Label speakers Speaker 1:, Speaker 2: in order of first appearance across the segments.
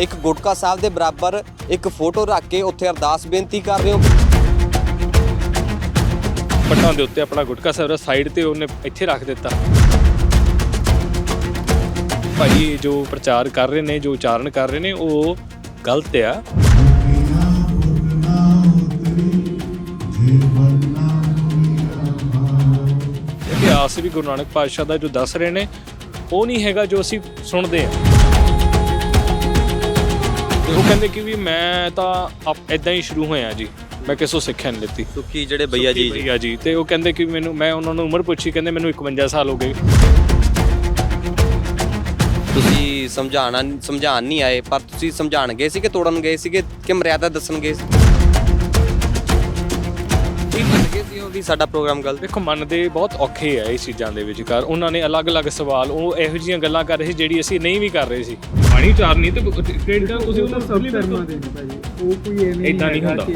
Speaker 1: ਇੱਕ ਗੁਟਕਾ ਸਾਹਿਬ ਦੇ ਬਰਾਬਰ ਇੱਕ ਫੋਟੋ ਰੱਖ ਕੇ ਉੱਥੇ ਅਰਦਾਸ ਬੇਨਤੀ ਕਰ ਰਹੇ ਹੋ।
Speaker 2: ਪੱਟਾਂ ਦੇ ਉੱਤੇ ਆਪਣਾ ਗੁਟਕਾ ਸਾਹਿਬ ਦਾ ਸਾਈਡ ਤੇ ਉਹਨੇ ਇੱਥੇ ਰੱਖ ਦਿੱਤਾ। ਭਾਈ, ਇਹ ਜੋ ਪ੍ਰਚਾਰ ਕਰ ਰਹੇ ਨੇ, ਜੋ ਉਚਾਰਨ ਕਰ ਰਹੇ ਨੇ, ਉਹ ਗਲਤ ਆ। ਇਤਿਹਾਸ ਵੀ ਗੁਰੂ ਨਾਨਕ ਪਾਤਸ਼ਾਹ ਦਾ ਜੋ ਦੱਸ ਰਹੇ ਨੇ, ਉਹ ਨਹੀਂ ਹੈਗਾ ਜੋ ਅਸੀਂ ਸੁਣਦੇ ਹਾਂ ਉਹ ਕਹਿੰਦੇ ਕਿ ਵੀ ਮੈਂ ਤਾਂ ਇਦਾਂ ਹੀ ਸ਼ੁਰੂ ਹੋਇਆ ਜੀ। ਮੈਂ ਕਿਸੋਂ ਸਿੱਖਿਆ ਨਹੀਂ ਲਿੱਤੀ।
Speaker 1: ਸੁੱਖੀ ਜਿਹੜੇ ਭਈਆ ਜੀ ਜੀ।
Speaker 2: ਭਈਆ ਜੀ। ਤੇ ਉਹ ਕਹਿੰਦੇ ਕਿ ਮੈਨੂੰ ਮੈਂ ਉਹਨਾਂ ਨੂੰ ਉਮਰ ਪੁੱਛੀ ਕਹਿੰਦੇ ਮੈਨੂੰ 51 ਸਾਲ ਹੋ ਗਏ।
Speaker 1: ਤੁਸੀਂ ਸਮਝਾਣਾ ਸਮਝਾਣ ਨਹੀਂ ਆਏ ਪਰ ਤੁਸੀਂ ਸਮਝਾਣ ਗਏ ਸੀ ਕਿ ਤੋੜਨ ਗਏ ਸੀਗੇ ਕਿ ਮਰਿਆਦਾ ਦੱਸਣ ਗਏ ਸੀ? ਕੀ ਉਹ ਵੀ ਸਾਡਾ ਪ੍ਰੋਗਰਾਮ ਗਲਤ?
Speaker 2: ਦੇਖੋ ਮੰਨਦੇ ਬਹੁਤ ਔਖੇ ਆ ਇਸ ਚੀਜ਼ਾਂ ਦੇ ਵਿਚਕਾਰ। ਉਹਨਾਂ ਨੇ ਅਲੱਗ-ਅਲੱਗ ਸਵਾਲ ਉਹ ਇਹੋ ਜਿਹੀਆਂ ਗੱਲਾਂ ਕਰ ਰਹੇ ਸੀ ਜਿਹੜੀ ਅਸੀਂ ਨਹੀਂ ਵੀ ਕਰ ਰਹੇ ਸੀ। ਕਹਾਣੀ ਚਾਰਨੀ ਤੇ ਕ੍ਰੈਡਿਟ ਤੁਸੀਂ ਉਹਨਾਂ
Speaker 3: ਸਭ ਧਰਮਾਂ ਦੇ ਨੇ ਭਾਜੀ। ਉਹ ਕੋਈ ਐਵੇਂ
Speaker 2: ਇਦਾਂ ਨਹੀਂ ਹੁੰਦਾ।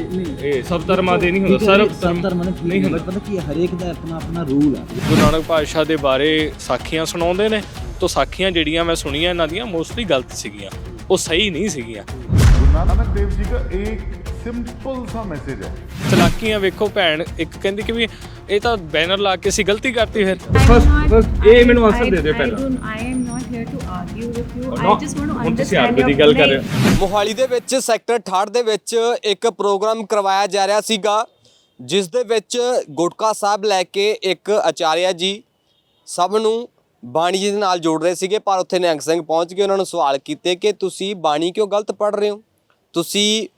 Speaker 2: ਇਹ ਸਭ ਧਰਮਾਂ ਦੇ ਨਹੀਂ ਹੁੰਦਾ। ਸਰਬ
Speaker 4: ਧਰਮਾਂ
Speaker 2: ਨਹੀਂ ਹੁੰਦਾ।
Speaker 4: ਪਤਾ ਕੀ ਹਰੇਕ ਦਾ ਆਪਣਾ ਆਪਣਾ ਰੂਲ ਆ।
Speaker 2: ਗੁਰੂ ਨਾਨਕ ਪਾਤਸ਼ਾਹ ਦੇ ਬਾਰੇ ਸਾਖੀਆਂ ਸੁਣਾਉਂਦੇ ਨੇ। ਤੋਂ ਸਾਖੀਆਂ ਜਿਹੜੀਆਂ ਮੈਂ ਸੁਣੀਆਂ ਇਹਨਾਂ ਦੀਆਂ ਮੋਸਟਲੀ ਗਲਤ ਸੀਗੀਆਂ। ਉਹ ਸਹੀ ਨਹੀਂ ਸੀਗੀਆਂ।
Speaker 5: ਗੁਰੂ ਨਾਨਕ ਦੇਵ ਜੀ ਦਾ ਇੱਕ ਸਿੰਪਲ ਸਾ ਮੈਸੇਜ ਹੈ।
Speaker 2: ਚਲਾਕੀਆਂ ਵੇਖੋ ਭੈਣ ਇੱਕ ਕਹਿੰਦੀ ਕਿ ਵੀ ਇਹ ਤਾਂ ਬੈਨਰ ਲਾ ਕੇ ਸੀ ਗਲਤੀ ਕਰਤੀ ਫਿਰ।
Speaker 3: ਫਸਟ ਇਹ ਮੈਨੂੰ ਅਸਰ ਦੇ ਦਿਓ ਪਹਿਲਾਂ।
Speaker 6: I am here to argue with you.
Speaker 2: No,
Speaker 6: I just want to
Speaker 2: ਹੁਣ ਤੁਸੀਂ
Speaker 6: understand
Speaker 2: ਆਰਬੀ
Speaker 6: your
Speaker 2: ਦੀ ਗੱਲ ਕਰ ਰਹੇ
Speaker 6: ਨਹੀਂ,
Speaker 2: ਹੋ
Speaker 1: ਮੋਹਾਲੀ ਦੇ ਵਿੱਚ ਸੈਕਟਰ 68 ਦੇ ਵਿੱਚ ਇੱਕ ਪ੍ਰੋਗਰਾਮ ਕਰਵਾਇਆ ਜਾ ਰਿਹਾ ਸੀਗਾ ਜਿਸ ਦੇ ਵਿੱਚ ਗੁਟਕਾ ਸਾਹਿਬ ਲੈ ਕੇ ਇੱਕ ਆਚਾਰਿਆ ਜੀ ਸਭ ਨੂੰ ਬਾਣੀ ਜੀ ਦੇ ਨਾਲ ਜੋੜ ਰਹੇ ਸੀਗੇ ਪਰ ਉੱਥੇ ਨਿਹੰਗ ਸਿੰਘ ਪਹੁੰਚ ਕੇ ਉਹਨਾਂ ਨੂੰ ਸਵਾਲ ਕੀਤੇ ਕਿ ਤੁਸੀਂ ਬਾਣੀ ਕਿਉਂ ਗਲਤ ਪੜ੍ਹ ਰਹੇ ਹੋ? ਤੁਸੀਂ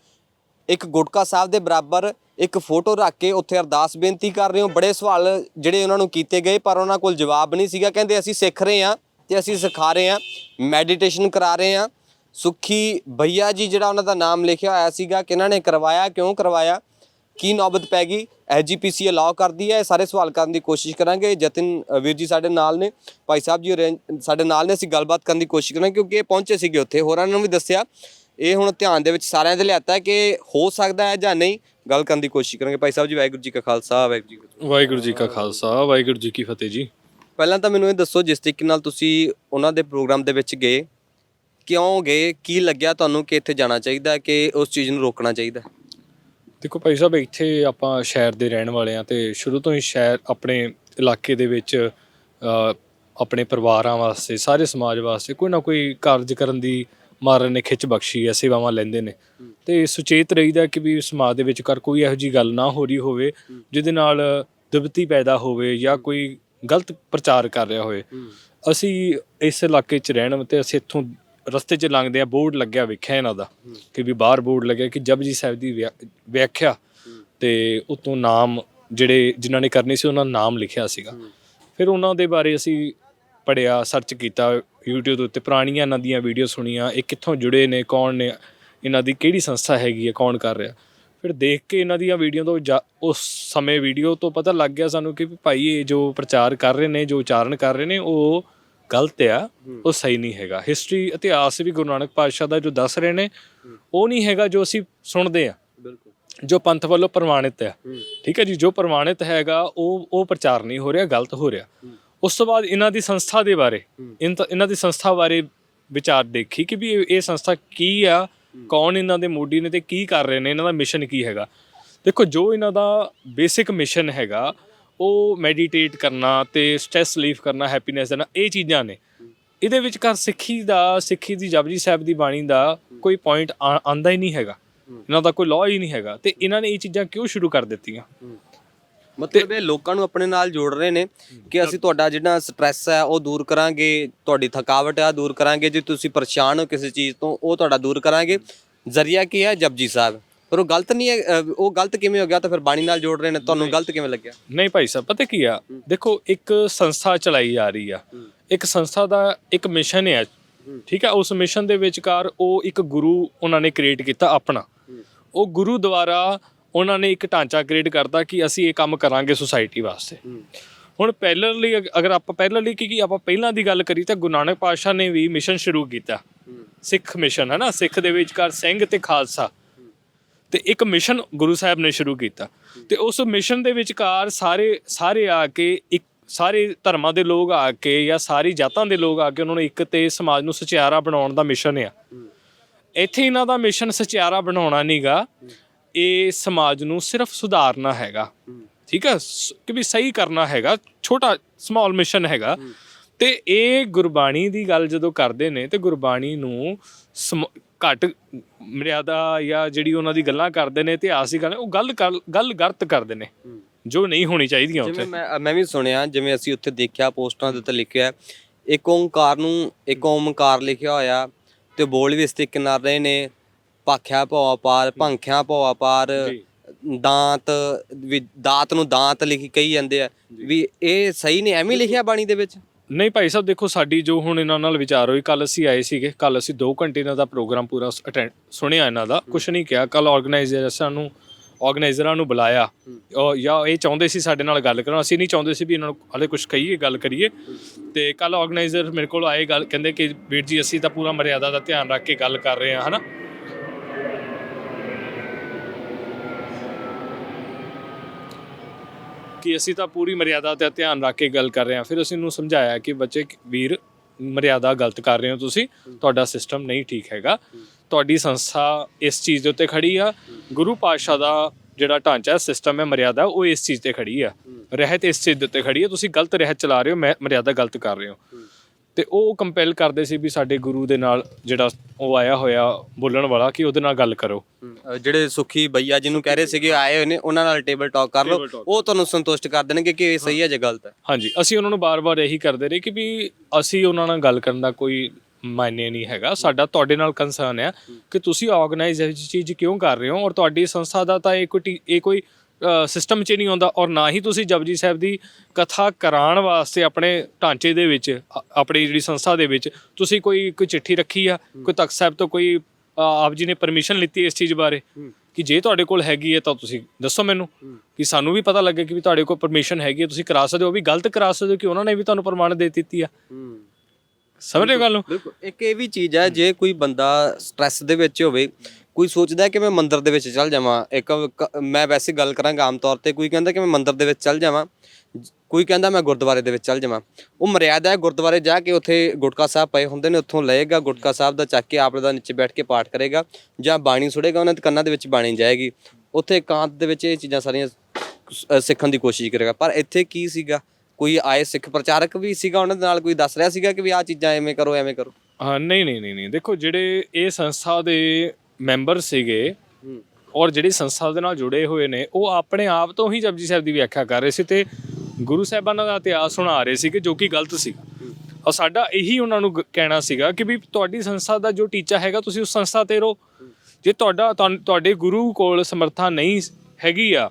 Speaker 1: ਇੱਕ ਗੁਟਕਾ ਸਾਹਿਬ ਦੇ ਬਰਾਬਰ ਇੱਕ ਫੋਟੋ ਰੱਖ ਕੇ ਉੱਥੇ ਅਰਦਾਸ ਬੇਨਤੀ ਕਰ ਰਹੇ ਹੋ। ਬੜੇ ਸਵਾਲ ਜਿਹੜੇ ਉਹਨਾਂ ਨੂੰ ਕੀਤੇ ਗਏ ਪਰ ਉਹਨਾਂ ਕੋਲ ਜਵਾਬ ਨਹੀਂ ਸੀਗਾ। ਕਹਿੰਦੇ ਅਸੀਂ ਸਿੱਖ ਰਹੇ ਹਾਂ ਤੇ ਅਸੀਂ ਸਿਖਾ ਰਹੇ ਹਾਂ ਮੈਡੀਟੇਸ਼ਨ ਕਰਾ ਰਹੇ ਹਾਂ। ਸੁਖੀ ਭਈਆ ਜੀ ਜਿਹੜਾ ਉਹਨਾਂ ਦਾ ਨਾਮ ਲਿਖਿਆ ਹੋਇਆ ਸੀਗਾ, ਕਿਹਨਾਂ ਨੇ ਕਰਵਾਇਆ, ਕਿਉਂ ਕਰਵਾਇਆ, ਕੀ ਨੌਬਤ ਪੈ ਗਈ ਐਜੀਪੀਸੀ ਅਲਾਉ ਕਰਦੀ ਹੈ, ਇਹ ਸਾਰੇ ਸਵਾਲ ਕਰਨ ਦੀ ਕੋਸ਼ਿਸ਼ ਕਰਾਂਗੇ। ਜਤਿਨ ਵੀਰ ਜੀ ਸਾਡੇ ਨਾਲ ਨੇ, ਭਾਈ ਸਾਹਿਬ ਜੀ arrange- ਸਾਡੇ ਨਾਲ ਨੇ, ਅਸੀਂ ਗੱਲਬਾਤ ਕਰਨ ਦੀ ਕੋਸ਼ਿਸ਼ ਕਰਾਂਗੇ, ਕਿਉਂਕਿ ਇਹ ਪਹੁੰਚੇ ਸੀਗੇ ਉੱਥੇ। ਹੋਰਾਂ ਨੂੰ ਵੀ ਦੱਸਿਆ, ਇਹ ਹੁਣ ਧਿਆਨ ਦੇ ਵਿੱਚ ਸਾਰਿਆਂ ਦੇ ਲਿਆਤਾ ਹੈ ਕਿ ਹੋ ਸਕਦਾ ਹੈ ਜਾਂ ਨਹੀਂ, ਗੱਲ ਕਰਨ ਦੀ ਕੋਸ਼ਿਸ਼ ਕਰਾਂਗੇ। ਭਾਈ ਸਾਹਿਬ ਜੀ, ਵਾਹਿਗੁਰੂ ਜੀ ਕਾ ਖਾਲਸਾ, ਵਾਹਿਗੁਰੂ ਜੀ ਕੀ ਫਤਿਹ।
Speaker 2: ਵਾਹਿਗੁਰੂ ਜੀ ਕਾ ਖਾਲਸਾ, ਵਾਹਿਗੁਰੂ ਜੀ ਕੀ ਫਤਿਹ ਜੀ।
Speaker 1: ਪਹਿਲਾਂ ਤਾਂ ਮੈਨੂੰ ਇਹ ਦੱਸੋ ਜਿਸ ਤਰੀਕੇ ਨਾਲ ਤੁਸੀਂ ਉਹਨਾਂ ਦੇ ਪ੍ਰੋਗਰਾਮ ਦੇ ਵਿੱਚ ਗਏ ਕਿਉਂ ਗਏ ਕੀ ਲੱਗਿਆ ਤੁਹਾਨੂੰ ਕਿ ਇੱਥੇ ਜਾਣਾ ਚਾਹੀਦਾ ਕਿ ਉਸ ਚੀਜ਼ ਨੂੰ ਰੋਕਣਾ ਚਾਹੀਦਾ?
Speaker 2: ਦੇਖੋ ਭਾਈ ਸਾਹਿਬ ਇੱਥੇ ਆਪਾਂ ਸ਼ਹਿਰ ਦੇ ਰਹਿਣ ਵਾਲੇ ਆ ਤੇ ਸ਼ੁਰੂ ਤੋਂ ਹੀ ਸ਼ਹਿਰ ਆਪਣੇ ਇਲਾਕੇ ਦੇ ਵਿੱਚ ਆਪਣੇ ਪਰਿਵਾਰਾਂ ਵਾਸਤੇ ਸਾਰੇ ਸਮਾਜ ਵਾਸਤੇ ਕੋਈ ਨਾ ਕੋਈ ਕਾਰਜ ਕਰਨ ਦੀ ਮਾਰਨ ਨੇ ਖਿੱਚ ਬਖਸ਼ੀ ਹੈ ਸੇਵਾਵਾਂ ਲੈਂਦੇ ਨੇ। ਤੇ ਸੁਚੇਤ ਰਹੀਦਾ ਕਿ ਵੀ ਸਮਾਜ ਦੇ ਵਿੱਚ ਕਰ ਕੋਈ ਇਹੋ ਜੀ ਗੱਲ ਨਾ ਹੋ ਰਹੀ ਹੋਵੇ ਜਿਹਦੇ ਨਾਲ ਦੁਬਤੀ ਪੈਦਾ ਹੋਵੇ ਜਾਂ ਕੋਈ ਗਲਤ ਪ੍ਰਚਾਰ ਕਰ ਰਿਹਾ ਹੋਵੇ। ਅਸੀਂ ਇਸ ਇਲਾਕੇ 'ਚ ਰਹਿਣ ਤੇ ਅਸੀਂ ਇੱਥੋਂ ਰਸਤੇ 'ਚ ਲੰਘਦੇ ਆ ਬੋਰਡ ਲੱਗਿਆ ਵੇਖਿਆ ਇਹਨਾਂ ਦਾ ਕਿ ਵੀ ਬਾਹਰ ਬੋਰਡ ਲੱਗਿਆ ਕਿ ਜਪਜੀ ਸਾਹਿਬ ਦੀ ਵਿਆ- ਵਿਆਖਿਆ ਤੇ ਉਤੋਂ ਨਾਮ ਜਿਹੜੇ ਜਿਨ੍ਹਾਂ ਨੇ ਕਰਨੀ ਸੀ ਉਹਨਾਂ ਦਾ ਨਾਮ ਲਿਖਿਆ ਸੀਗਾ। ਫਿਰ ਉਹਨਾਂ ਦੇ ਬਾਰੇ ਅਸੀਂ ਪੜਿਆ ਸਰਚ ਕੀਤਾ YouTube ਦੇ ਉੱਤੇ ਪੁਰਾਣੀਆਂ ਇਹਨਾਂ ਦੀਆਂ ਵੀਡੀਓ ਸੁਣੀਆਂ ਇਹ ਕਿੱਥੋਂ ਜੁੜੇ ਨੇ ਕੌਣ ਨੇ ਇਹਨਾਂ ਦੀ ਕਿਹੜੀ ਸੰਸਥਾ ਹੈਗੀ ਹੈ ਕੌਣ ਕਰ ਰਿਹਾ। ਫਿਰ ਦੇਖ ਕੇ ਇਹਨਾਂ ਦੀਆਂ ਵੀਡੀਓ ਤੋਂ ਜਾ- ਉਸ ਸਮੇਂ ਵੀਡੀਓ ਤੋਂ ਪਤਾ ਲੱਗ ਗਿਆ ਸਾਨੂੰ ਕਿ ਵੀ ਭਾਈ ਇਹ ਜੋ ਪ੍ਰਚਾਰ ਕਰ ਰਹੇ ਨੇ ਜੋ ਉਚਾਰਨ ਕਰ ਰਹੇ ਨੇ ਉਹ ਗਲਤ ਆ ਉਹ ਸਹੀ ਨਹੀਂ ਹੈਗਾ। ਹਿਸਟਰੀ ਇਤਿਹਾਸ ਵੀ ਗੁਰੂ ਨਾਨਕ ਪਾਤਸ਼ਾਹ ਦਾ ਜੋ ਦੱਸ ਰਹੇ ਨੇ ਉਹ ਨਹੀਂ ਹੈਗਾ ਜੋ ਅਸੀਂ ਸੁਣਦੇ ਆ। ਜੋ ਪੰਥ ਵੱਲੋਂ ਪ੍ਰਮਾਣਿਤ ਹੈ। ਠੀਕ ਹੈ ਜੀ ਜੋ ਪ੍ਰਮਾਣਿਤ ਹੈਗਾ ਉਹ ਉਹ ਪ੍ਰਚਾਰ ਨਹੀਂ ਹੋ ਰਿਹਾ ਗਲਤ ਹੋ ਰਿਹਾ। ਉਸ ਤੋਂ ਬਾਅਦ ਇਹਨਾਂ ਦੀ ਸੰਸਥਾ ਦੇ ਬਾਰੇ ਇਨ- ਇਹਨਾਂ ਦੀ ਸੰਸਥਾ ਬਾਰੇ ਵਿਚਾਰ ਦੇਖੀ ਕਿ ਵੀ ਇਹ ਇਹ ਸੰਸਥਾ ਕੀ ਆ ਕੌਣ ਇਹਨਾਂ ਦੇ ਮੋਢੀ ਨੇ ਤੇ ਕੀ ਕਰ ਰਹੇ ਨੇ ਇਹਨਾਂ ਦਾ ਮਿਸ਼ਨ ਕੀ ਹੈਗਾ? ਦੇਖੋ ਜੋ ਇਹਨਾਂ ਦਾ ਬੇਸਿਕ ਮਿਸ਼ਨ ਹੈਗਾ ਉਹ ਮੈਡੀਟੇਟ ਕਰਨਾ ਤੇ ਸਟ੍ਰੈਸ ਰਿਲੀਫ ਕਰਨਾ ਹੈਪੀਨੈਸ ਦੇਣਾ ਇਹ ਚੀਜ਼ਾਂ ਨੇ। ਇਹਦੇ ਵਿੱਚ ਕਰ ਸਿੱਖੀ ਦਾ ਸਿੱਖੀ ਦੀ ਜਪਜੀ ਸਾਹਿਬ ਦੀ ਬਾਣੀ ਦਾ ਕੋਈ ਪੁਆਇੰਟ ਆਂਦਾ ਹੀ ਨਹੀਂ ਹੈਗਾ। ਇਹਨਾਂ ਦਾ ਕੋਈ ਲਾਅ ਹੀ ਨਹੀਂ ਹੈਗਾ। ਤੇ ਇਹਨਾਂ ਨੇ ਇਹ ਚੀਜ਼ਾਂ ਕਿਉਂ ਸ਼ੁਰੂ ਕਰ ਦਿੱਤੀਆਂ?
Speaker 1: ਮਤਲਬ ਇਹ ਲੋਕਾਂ ਨੂੰ ਆਪਣੇ ਨਾਲ ਜੋੜ ਰਹੇ ਨੇ ਕਿ ਅਸੀਂ ਤੁਹਾਡਾ ਜਿਹੜਾ ਸਟ੍ਰੈਸ ਹੈ ਉਹ ਦੂਰ ਕਰਾਂਗੇ ਤੁਹਾਡੀ ਥਕਾਵਟ ਹੈ ਦੂਰ ਕਰਾਂਗੇ ਜੇ ਤੁਸੀਂ ਪਰੇਸ਼ਾਨ ਹੋ ਕਿਸੇ ਚੀਜ਼ ਤੋਂ ਉਹ ਤੁਹਾਡਾ ਦੂਰ ਕਰਾਂਗੇ। ਜ਼ਰੀਆ ਕੀ ਹੈ? ਜਪਜੀ ਸਾਹਿਬ। ਪਰ ਉਹ ਗਲਤ ਨਹੀਂ ਹੈ ਉਹ ਗਲਤ ਕਿਵੇਂ ਹੋ ਗਿਆ? ਤਾਂ ਫਿਰ ਬਾਣੀ ਨਾਲ ਜੋੜ ਰਹੇ ਨੇ ਤੁਹਾਨੂੰ ਗਲਤ ਕਿਵੇਂ ਲੱਗਿਆ?
Speaker 2: ਨਹੀਂ ਭਾਈ ਸਾਹਿਬ ਪਤਾ ਕੀ ਆ? ਦੇਖੋ ਇੱਕ ਸੰਸਥਾ ਚਲਾਈ ਜਾ ਰਹੀ ਆ। ਇੱਕ ਸੰਸਥਾ ਦਾ ਇੱਕ ਮਿਸ਼ਨ ਹੈ। ਠੀਕ ਹੈ ਉਸ ਮਿਸ਼ਨ ਦੇ ਵਿਚਕਾਰ ਉਹ ਇੱਕ ਗੁਰੂ ਉਹਨਾਂ ਨੇ ਕ੍ਰੀਏਟ ਕੀਤਾ ਆਪਣਾ। ਉਹ ਗੁਰੂ ਦੁਆਰਾ ਉਹਨਾਂ ਨੇ ਇੱਕ ਢਾਂਚਾ ਕ੍ਰੀਏਟ ਕਰਤਾ ਕਿ ਅਸੀਂ ਇਹ ਕੰਮ ਕਰਾਂਗੇ ਸੁਸਾਇਟੀ ਵਾਸਤੇ। ਹੁਣ ਪਹਿਲਾਂ ਲਈ ਅਗ- ਅਗਰ ਆਪਾਂ ਪਹਿਲਾਂ ਲਈ ਕੀ ਕੀ ਆਪਾਂ ਪਹਿਲਾਂ ਦੀ ਗੱਲ ਕਰੀ ਤਾਂ ਗੁਰੂ ਨਾਨਕ ਪਾਤਸ਼ਾਹ ਨੇ ਵੀ ਮਿਸ਼ਨ ਸ਼ੁਰੂ ਕੀਤਾ। ਸਿੱਖ ਮਿਸ਼ਨ ਹੈ ਨਾ ਸਿੱਖ ਦੇ ਵਿਚਕਾਰ ਸਿੰਘ ਤੇ ਖਾਲਸਾ। ਤੇ ਇੱਕ ਮਿਸ਼ਨ ਗੁਰੂ ਸਾਹਿਬ ਨੇ ਸ਼ੁਰੂ ਕੀਤਾ। ਤੇ ਉਸ ਮਿਸ਼ਨ ਦੇ ਵਿਚਕਾਰ ਸਾਰੇ ਸਾਰੇ ਆ ਕੇ ਇੱਕ ਸਾਰੇ ਧਰਮਾਂ ਦੇ ਲੋਕ ਆ ਕੇ ਜਾਂ ਸਾਰੀ ਜਾਤਾਂ ਦੇ ਲੋਕ ਆ ਕੇ ਉਹਨਾਂ ਨੂੰ ਇੱਕ ਤੇ ਸਮਾਜ ਨੂੰ ਸੁਚਿਆਰਾ ਬਣਾਉਣ ਦਾ ਮਿਸ਼ਨ ਆ। ਇੱਥੇ ਇਹਨਾਂ ਦਾ ਮਿਸ਼ਨ ਸਚਿਆਰਾ ਬਣਾਉਣਾ ਨਹੀਂਗਾ ਇਹ ਸਮਾਜ ਨੂੰ ਸਿਰਫ ਸੁਧਾਰਨਾ ਹੈਗਾ। ਠੀਕ ਹੈ ਕਿ ਵੀ ਸਹੀ ਕਰਨਾ ਹੈਗਾ ਛੋਟਾ ਸਮਾਲ ਮਿਸ਼ਨ ਹੈਗਾ। ਤੇ ਇਹ ਗੁਰਬਾਣੀ ਦੀ ਗੱਲ ਜਦੋਂ ਕਰਦੇ ਨੇ ਤੇ ਗੁਰਬਾਣੀ ਨੂੰ ਘੱਟ ਮਰਿਆਦਾ ਜਾਂ ਜਿਹੜੀ ਉਹਨਾਂ ਦੀ ਗੱਲਾਂ ਕਰਦੇ ਨੇ ਇਤਿਹਾਸਿਕ ਗੱਲ ਉਹ ਗੱਲ ਗੱਲ ਗਲਤ ਕਰਦੇ ਨੇ। ਜੋ ਨਹੀਂ ਹੋਣੀ ਚਾਹੀਦੀਆਂ ਉੱਥੇ।
Speaker 1: ਜਿਵੇਂ ਮੈਂ ਮੈਂ ਵੀ ਸੁਣਿਆ ਜਿਵੇਂ ਅਸੀਂ ਉੱਥੇ ਦੇਖਿਆ ਪੋਸਟਰਾਂ ਦੇ ਉੱਤੇ ਲਿਖਿਆ ਇੱਕ ਓੰਕਾਰ ਨੂੰ ਇੱਕ ਓਮਕਾਰ ਲਿਖਿਆ ਹੋਇਆ ਤੇ ਬੋਲ ਵੀ ਇਸ ਤਰੀਕੇ ਨਾਲ ਰਹੇ ਨੇ ਭਾਖਿਆ ਭਉ ਪਾਰ ਭੰਖਿਆ ਭਉ ਪਾਰ
Speaker 2: ਜੀ।
Speaker 1: ਦਾਂਤ ਵੀ ਦਾਤ ਨੂੰ ਦਾਂਤ ਲਿਖੀ ਕਹੀ ਜਾਂਦੇ ਆ। ਵੀ ਇਹ ਸਹੀ ਨਹੀਂ ਐਵੇਂ ਹੀ ਲਿਖਿਆ ਬਾਣੀ ਦੇ ਵਿੱਚ?
Speaker 2: ਨਹੀਂ ਭਾਈ ਸਾਹਿਬ ਦੇਖੋ ਸਾਡੀ ਜੋ ਹੁਣ ਇਹਨਾਂ ਨਾਲ ਵਿਚਾਰ ਹੋਈ ਕੱਲ ਅਸੀਂ ਆਏ ਸੀਗੇ ਕੱਲ ਅਸੀਂ 2 ਘੰਟੇ ਇਹਨਾਂ ਦਾ ਪ੍ਰੋਗਰਾਮ ਪੂਰਾ ਅਟੈਂਡ ਸੁਣਿਆ ਇਹਨਾਂ ਦਾ ਕੁਝ ਨਹੀਂ ਕਿਹਾ। ਕੱਲ ਆਰਗੇਨਾਈਜ਼ਰਾਂ ਨੂੰ ਆਰਗੇਨਾਈਜ਼ਰਾਂ ਨੂੰ ਬੁਲਾਇਆ। ਉਹ ਜਾਂ ਇਹ ਚਾਹੁੰਦੇ ਸੀ ਸਾਡੇ ਨਾਲ ਗੱਲ ਕਰਨ। ਅਸੀਂ ਨਹੀਂ ਚਾਹੁੰਦੇ ਸੀ ਵੀ ਇਹਨਾਂ ਨੂੰ ਹਲੇ ਕੁਝ ਕਹੀਏ ਗੱਲ ਕਰੀਏ। ਤੇ ਕੱਲ ਆਰਗੇਨਾਈਜ਼ਰ ਮੇਰੇ ਕੋਲ ਆਏ ਗੱਲ ਕਹਿੰਦੇ ਕਿ ਵੀਰ ਜੀ ਅਸੀਂ ਤਾਂ ਪੂਰਾ ਮਰਿਆਦਾ ਦਾ ਧਿਆਨ ਰੱਖ ਕੇ ਗੱਲ ਕਰ ਰਹੇ ਹਾਂ ਹਨਾ? ਕਿ ਅਸੀਂ ਤਾਂ ਪੂਰੀ ਮਰਿਆਦਾ ਤੇ ਧਿਆਨ ਰੱਖ ਕੇ ਗੱਲ ਕਰ ਰਹੇ ਹਾਂ। ਫਿਰ ਅਸੀਂ ਉਹਨੂੰ ਸਮਝਾਇਆ ਕਿ ਬੱਚੇ, ਵੀਰ, ਮਰਿਆਦਾ ਗਲਤ ਕਰ ਰਹੇ ਹੋ ਤੁਸੀਂ। ਤੁਹਾਡਾ ਸਿਸਟਮ ਨਹੀਂ ਠੀਕ ਹੈਗਾ। ਤੁਹਾਡੀ ਸੰਸਥਾ ਇਸ ਚੀਜ਼ ਦੇ ਉੱਤੇ ਖੜੀ ਆ। ਗੁਰੂ ਪਾਤਸ਼ਾਹ ਦਾ ਜਿਹੜਾ ਢਾਂਚਾ ਸਿਸਟਮ ਹੈ, ਮਰਿਆਦਾ, ਉਹ ਇਸ ਚੀਜ਼ ਤੇ ਖੜੀ ਆ। ਰਹਿਤ ਇਸ ਚੀਜ਼ ਦੇ ਉੱਤੇ ਖੜੀ ਆ। ਤੁਸੀਂ ਗਲਤ ਰਹਿਤ ਚਲਾ ਰਹੇ ਹੋ, ਮੈਂ ਮਰਿਆਦਾ ਗਲਤ ਕਰ ਰਹੇ ਹੋ। ਤੇ ਉਹ ਕੰਪੈਲ ਕਰਦੇ ਸੀ ਵੀ ਸਾਡੇ ਗੁਰੂ ਦੇ ਨਾਲ ਜਿਹੜਾ ਉਹ ਆਇਆ ਹੋਇਆ ਬੋਲਣ ਵਾਲਾ ਕਿ ਉਹਦੇ ਨਾਲ ਗੱਲ ਕਰੋ।
Speaker 1: ਅਹ ਜਿਹੜੇ ਸੁਖੀ ਭਈਆ ਜਿਹਨੂੰ ਕਹਿ ਰਹੇ ਸੀਗੇ ਆਏ ਹੋਏ ਨੇ ਉਹਨਾਂ ਨਾਲ ਟੇਬਲ ਟਾਕ ਕਰ ਲਓ।
Speaker 2: Table talk।
Speaker 1: ਉਹ ਤੁਹਾਨੂੰ ਸੰਤੁਸ਼ਟ ਕਰ ਦੇਣਗੇ ਕਿ ਇਹ ਸਹੀ ਹੈ ਜਾਂ ਗਲਤ ਹੈ?
Speaker 2: ਹਾਂਜੀ ਅਸੀਂ ਉਹਨਾਂ ਨੂੰ ਬਾਰ-ਬਾਰ ਇਹੀ ਕਰਦੇ ਰਹੇ ਕਿ ਵੀ ਅਸੀਂ ਉਹਨਾਂ ਨਾਲ ਗੱਲ ਕਰਨ ਦਾ ਕੋਈ ਮਾਇਨੇ ਨਹੀਂ ਹੈਗਾ। ਸਾਡਾ ਤੁਹਾਡੇ ਨਾਲ ਕੰਸਰਨ ਹੈ ਕਿ ਤੁਸੀਂ ਆਰਗੇਨਾਈਜ਼ ਇਹ ਜਿਹੀ ਚੀਜ਼ ਕਿਉਂ ਕਰ ਰਹੇ ਹੋ ਔਰ ਤੁਹਾਡੀ ਸੰਸਥਾ ਦਾ ਤਾਂ ਇਹ ਕੋਈ ਟੀ- ਇਹ ਕੋਈ ਸਿਸਟਮ 'ਚ ਨਹੀਂ ਆਉਂਦਾ ਔਰ ਨਾ ਹੀ ਤੁਸੀਂ ਜਪਜੀ ਸਾਹਿਬ ਦੀ ਕਥਾ ਕਰਾਉਣ ਵਾਸਤੇ ਆਪਣੇ ਢਾਂਚੇ ਦੇ ਵਿੱਚ ਅ- ਆਪਣੀ ਜਿਹੜੀ ਸੰਸਥਾ ਦੇ ਵਿੱਚ ਤੁਸੀਂ ਕੋਈ ਕੋਈ ਚਿੱਠੀ ਰੱਖੀ ਆ? ਕੋਈ ਤਖਤ ਸਾਹਿਬ ਤੋਂ ਕੋਈ ਅ, ਆਪ ਜੀ ਨੇ ਪਰਮਿਸ਼ਨ ਲਿੱਤੀ ਇਸ ਚੀਜ਼ ਬਾਰੇ? ਕਿ ਜੇ ਤੁਹਾਡੇ ਕੋਲ ਹੈਗੀ ਹੈ ਤਾਂ ਤੁਸੀਂ ਦੱਸੋ ਮੈਨੂੰ। ਕਿ ਸਾਨੂੰ ਵੀ ਪਤਾ ਲੱਗੇ ਕਿ ਵੀ ਤੁਹਾਡੇ ਕੋਲ ਪਰਮਿਸ਼ਨ ਹੈਗੀ ਹੈ ਤੁਸੀਂ ਕਰਾ ਸਕਦੇ ਹੋ। ਉਹ ਵੀ ਗਲਤ ਕਰਾ ਸਕਦੇ ਹੋ ਕਿ ਉਹਨਾਂ ਨੇ ਵੀ ਤੁਹਾਨੂੰ ਪ੍ਰਮਾਣਿਤ ਦੇ ਦਿੱਤੀ ਆ। ਸਮਝ ਰਹੇ ਹੋ ਗੱਲ ਨੂੰ?
Speaker 1: ਬਿਲਕੁਲ। ਇੱਕ ਇਹ ਵੀ ਚੀਜ਼ ਹੈ ਜੇ ਕੋਈ ਬੰਦਾ ਸਟ੍ਰੈਸ ਦੇ ਵਿੱਚ ਹੋਵੇ ਕੋਈ ਸੋਚਦਾ ਕਿ ਮੈਂ ਮੰਦਿਰ ਦੇ ਵਿੱਚ ਚੱਲ ਜਾਵਾਂ? ਇੱਕ ਕ- ਮੈਂ ਵੈਸੇ ਗੱਲ ਕਰਾਂਗਾ ਆਮ ਤੌਰ ਤੇ, ਕੋਈ ਕਹਿੰਦਾ ਕਿ ਮੈਂ ਮੰਦਿਰ ਦੇ ਵਿੱਚ ਚੱਲ ਜਾਵਾਂ ਜ- ਕੋਈ ਕਹਿੰਦਾ ਮੈਂ ਗੁਰਦੁਆਰੇ ਦੇ ਵਿੱਚ ਚੱਲ ਜਾਵਾਂ। ਉਹ ਮਰਿਆਦਾ ਹੈ ਗੁਰਦੁਆਰੇ ਜਾ ਕੇ ਉੱਥੇ ਗੁਟਕਾ ਸਾਹਿਬ ਪਏ ਹੁੰਦੇ ਨੇ, ਉੱਥੋਂ ਲਏਗਾ, ਗੁਟਕਾ ਸਾਹਿਬ ਦਾ ਚੱਕ ਕੇ ਆਪ ਦਾ ਨੀਚੇ ਬੈਠ ਕੇ ਪਾਠ ਕਰੇਗਾ, ਜਾਂ ਬਾਣੀ ਸੁਣੇਗਾ ਉਹਨਾਂ ਦੇ ਕੰਨਾਂ ਦੇ ਵਿੱਚ ਬਾਣੀ ਜਾਏਗੀ। ਉੱਥੇ ਇਕਾਂਤ ਦੇ ਵਿੱਚ ਇਹ ਚੀਜ਼ਾਂ ਸਾਰੀਆਂ ਸ- ਸਿੱਖਣ ਦੀ ਕੋਸ਼ਿਸ਼ ਕਰੇਗਾ। ਪਰ ਇੱਥੇ ਕੀ ਸੀਗਾ? ਕੋਈ ਆਏ ਸਿੱਖ ਪ੍ਰਚਾਰਕ ਵੀ ਸੀਗਾ, ਉਹਨਾਂ ਦੇ ਨਾਲ ਕੋਈ ਦੱਸ ਰਿਹਾ ਸੀਗਾ ਕਿ ਵੀ ਆਹ ਚੀਜ਼ਾਂ ਐਵੇਂ ਕਰੋ ਐਵੇਂ ਕਰੋ?
Speaker 2: ਹਾਂ, ਨਹੀਂ ਨਹੀਂ ਨਹੀਂ ਨਹੀਂ। ਦੇਖੋ, ਜਿਹੜੇ ਇਹ ਸੰਸਥਾ ਦੇ ਮੈਂਬਰ ਸੀਗੇ ਔਰ ਜਿਹੜੀ ਸੰਸਥਾ ਦੇ ਨਾਲ ਜੁੜੇ ਹੋਏ ਨੇ ਉਹ ਆਪਣੇ ਆਪ ਤੋਂ ਹੀ ਜਪਜੀ ਸਾਹਿਬ ਦੀ ਵਿਆਖਿਆ ਕਰ ਰਹੇ ਸੀ ਤੇ ਗੁਰੂ ਸਾਹਿਬਾਨਾਂ ਦਾ ਇਤਿਹਾਸ ਸੁਣਾ ਰਹੇ ਸੀ ਕਿ ਜੋ ਕਿ ਗਲਤ ਸੀ ਔਰ ਸਾਡਾ ਇਹੀ ਉਹਨਾਂ ਨੂੰ ਕਹਿਣਾ ਸੀਗਾ ਕਿ ਵੀ ਤੁਹਾਡੀ ਸੰਸਥਾ ਦਾ ਜੋ ਟੀਚਾ ਹੈਗਾ ਤੁਸੀਂ ਉਸ ਸੰਸਥਾ ਤੇ ਰਹੋ। ਜੇ ਤੁਹਾਡਾ ਤੁਹਾਡੇ ਗੁਰੂ ਕੋਲ ਸਮਰੱਥਾ ਨਹੀਂ ਹੈਗੀ ਆ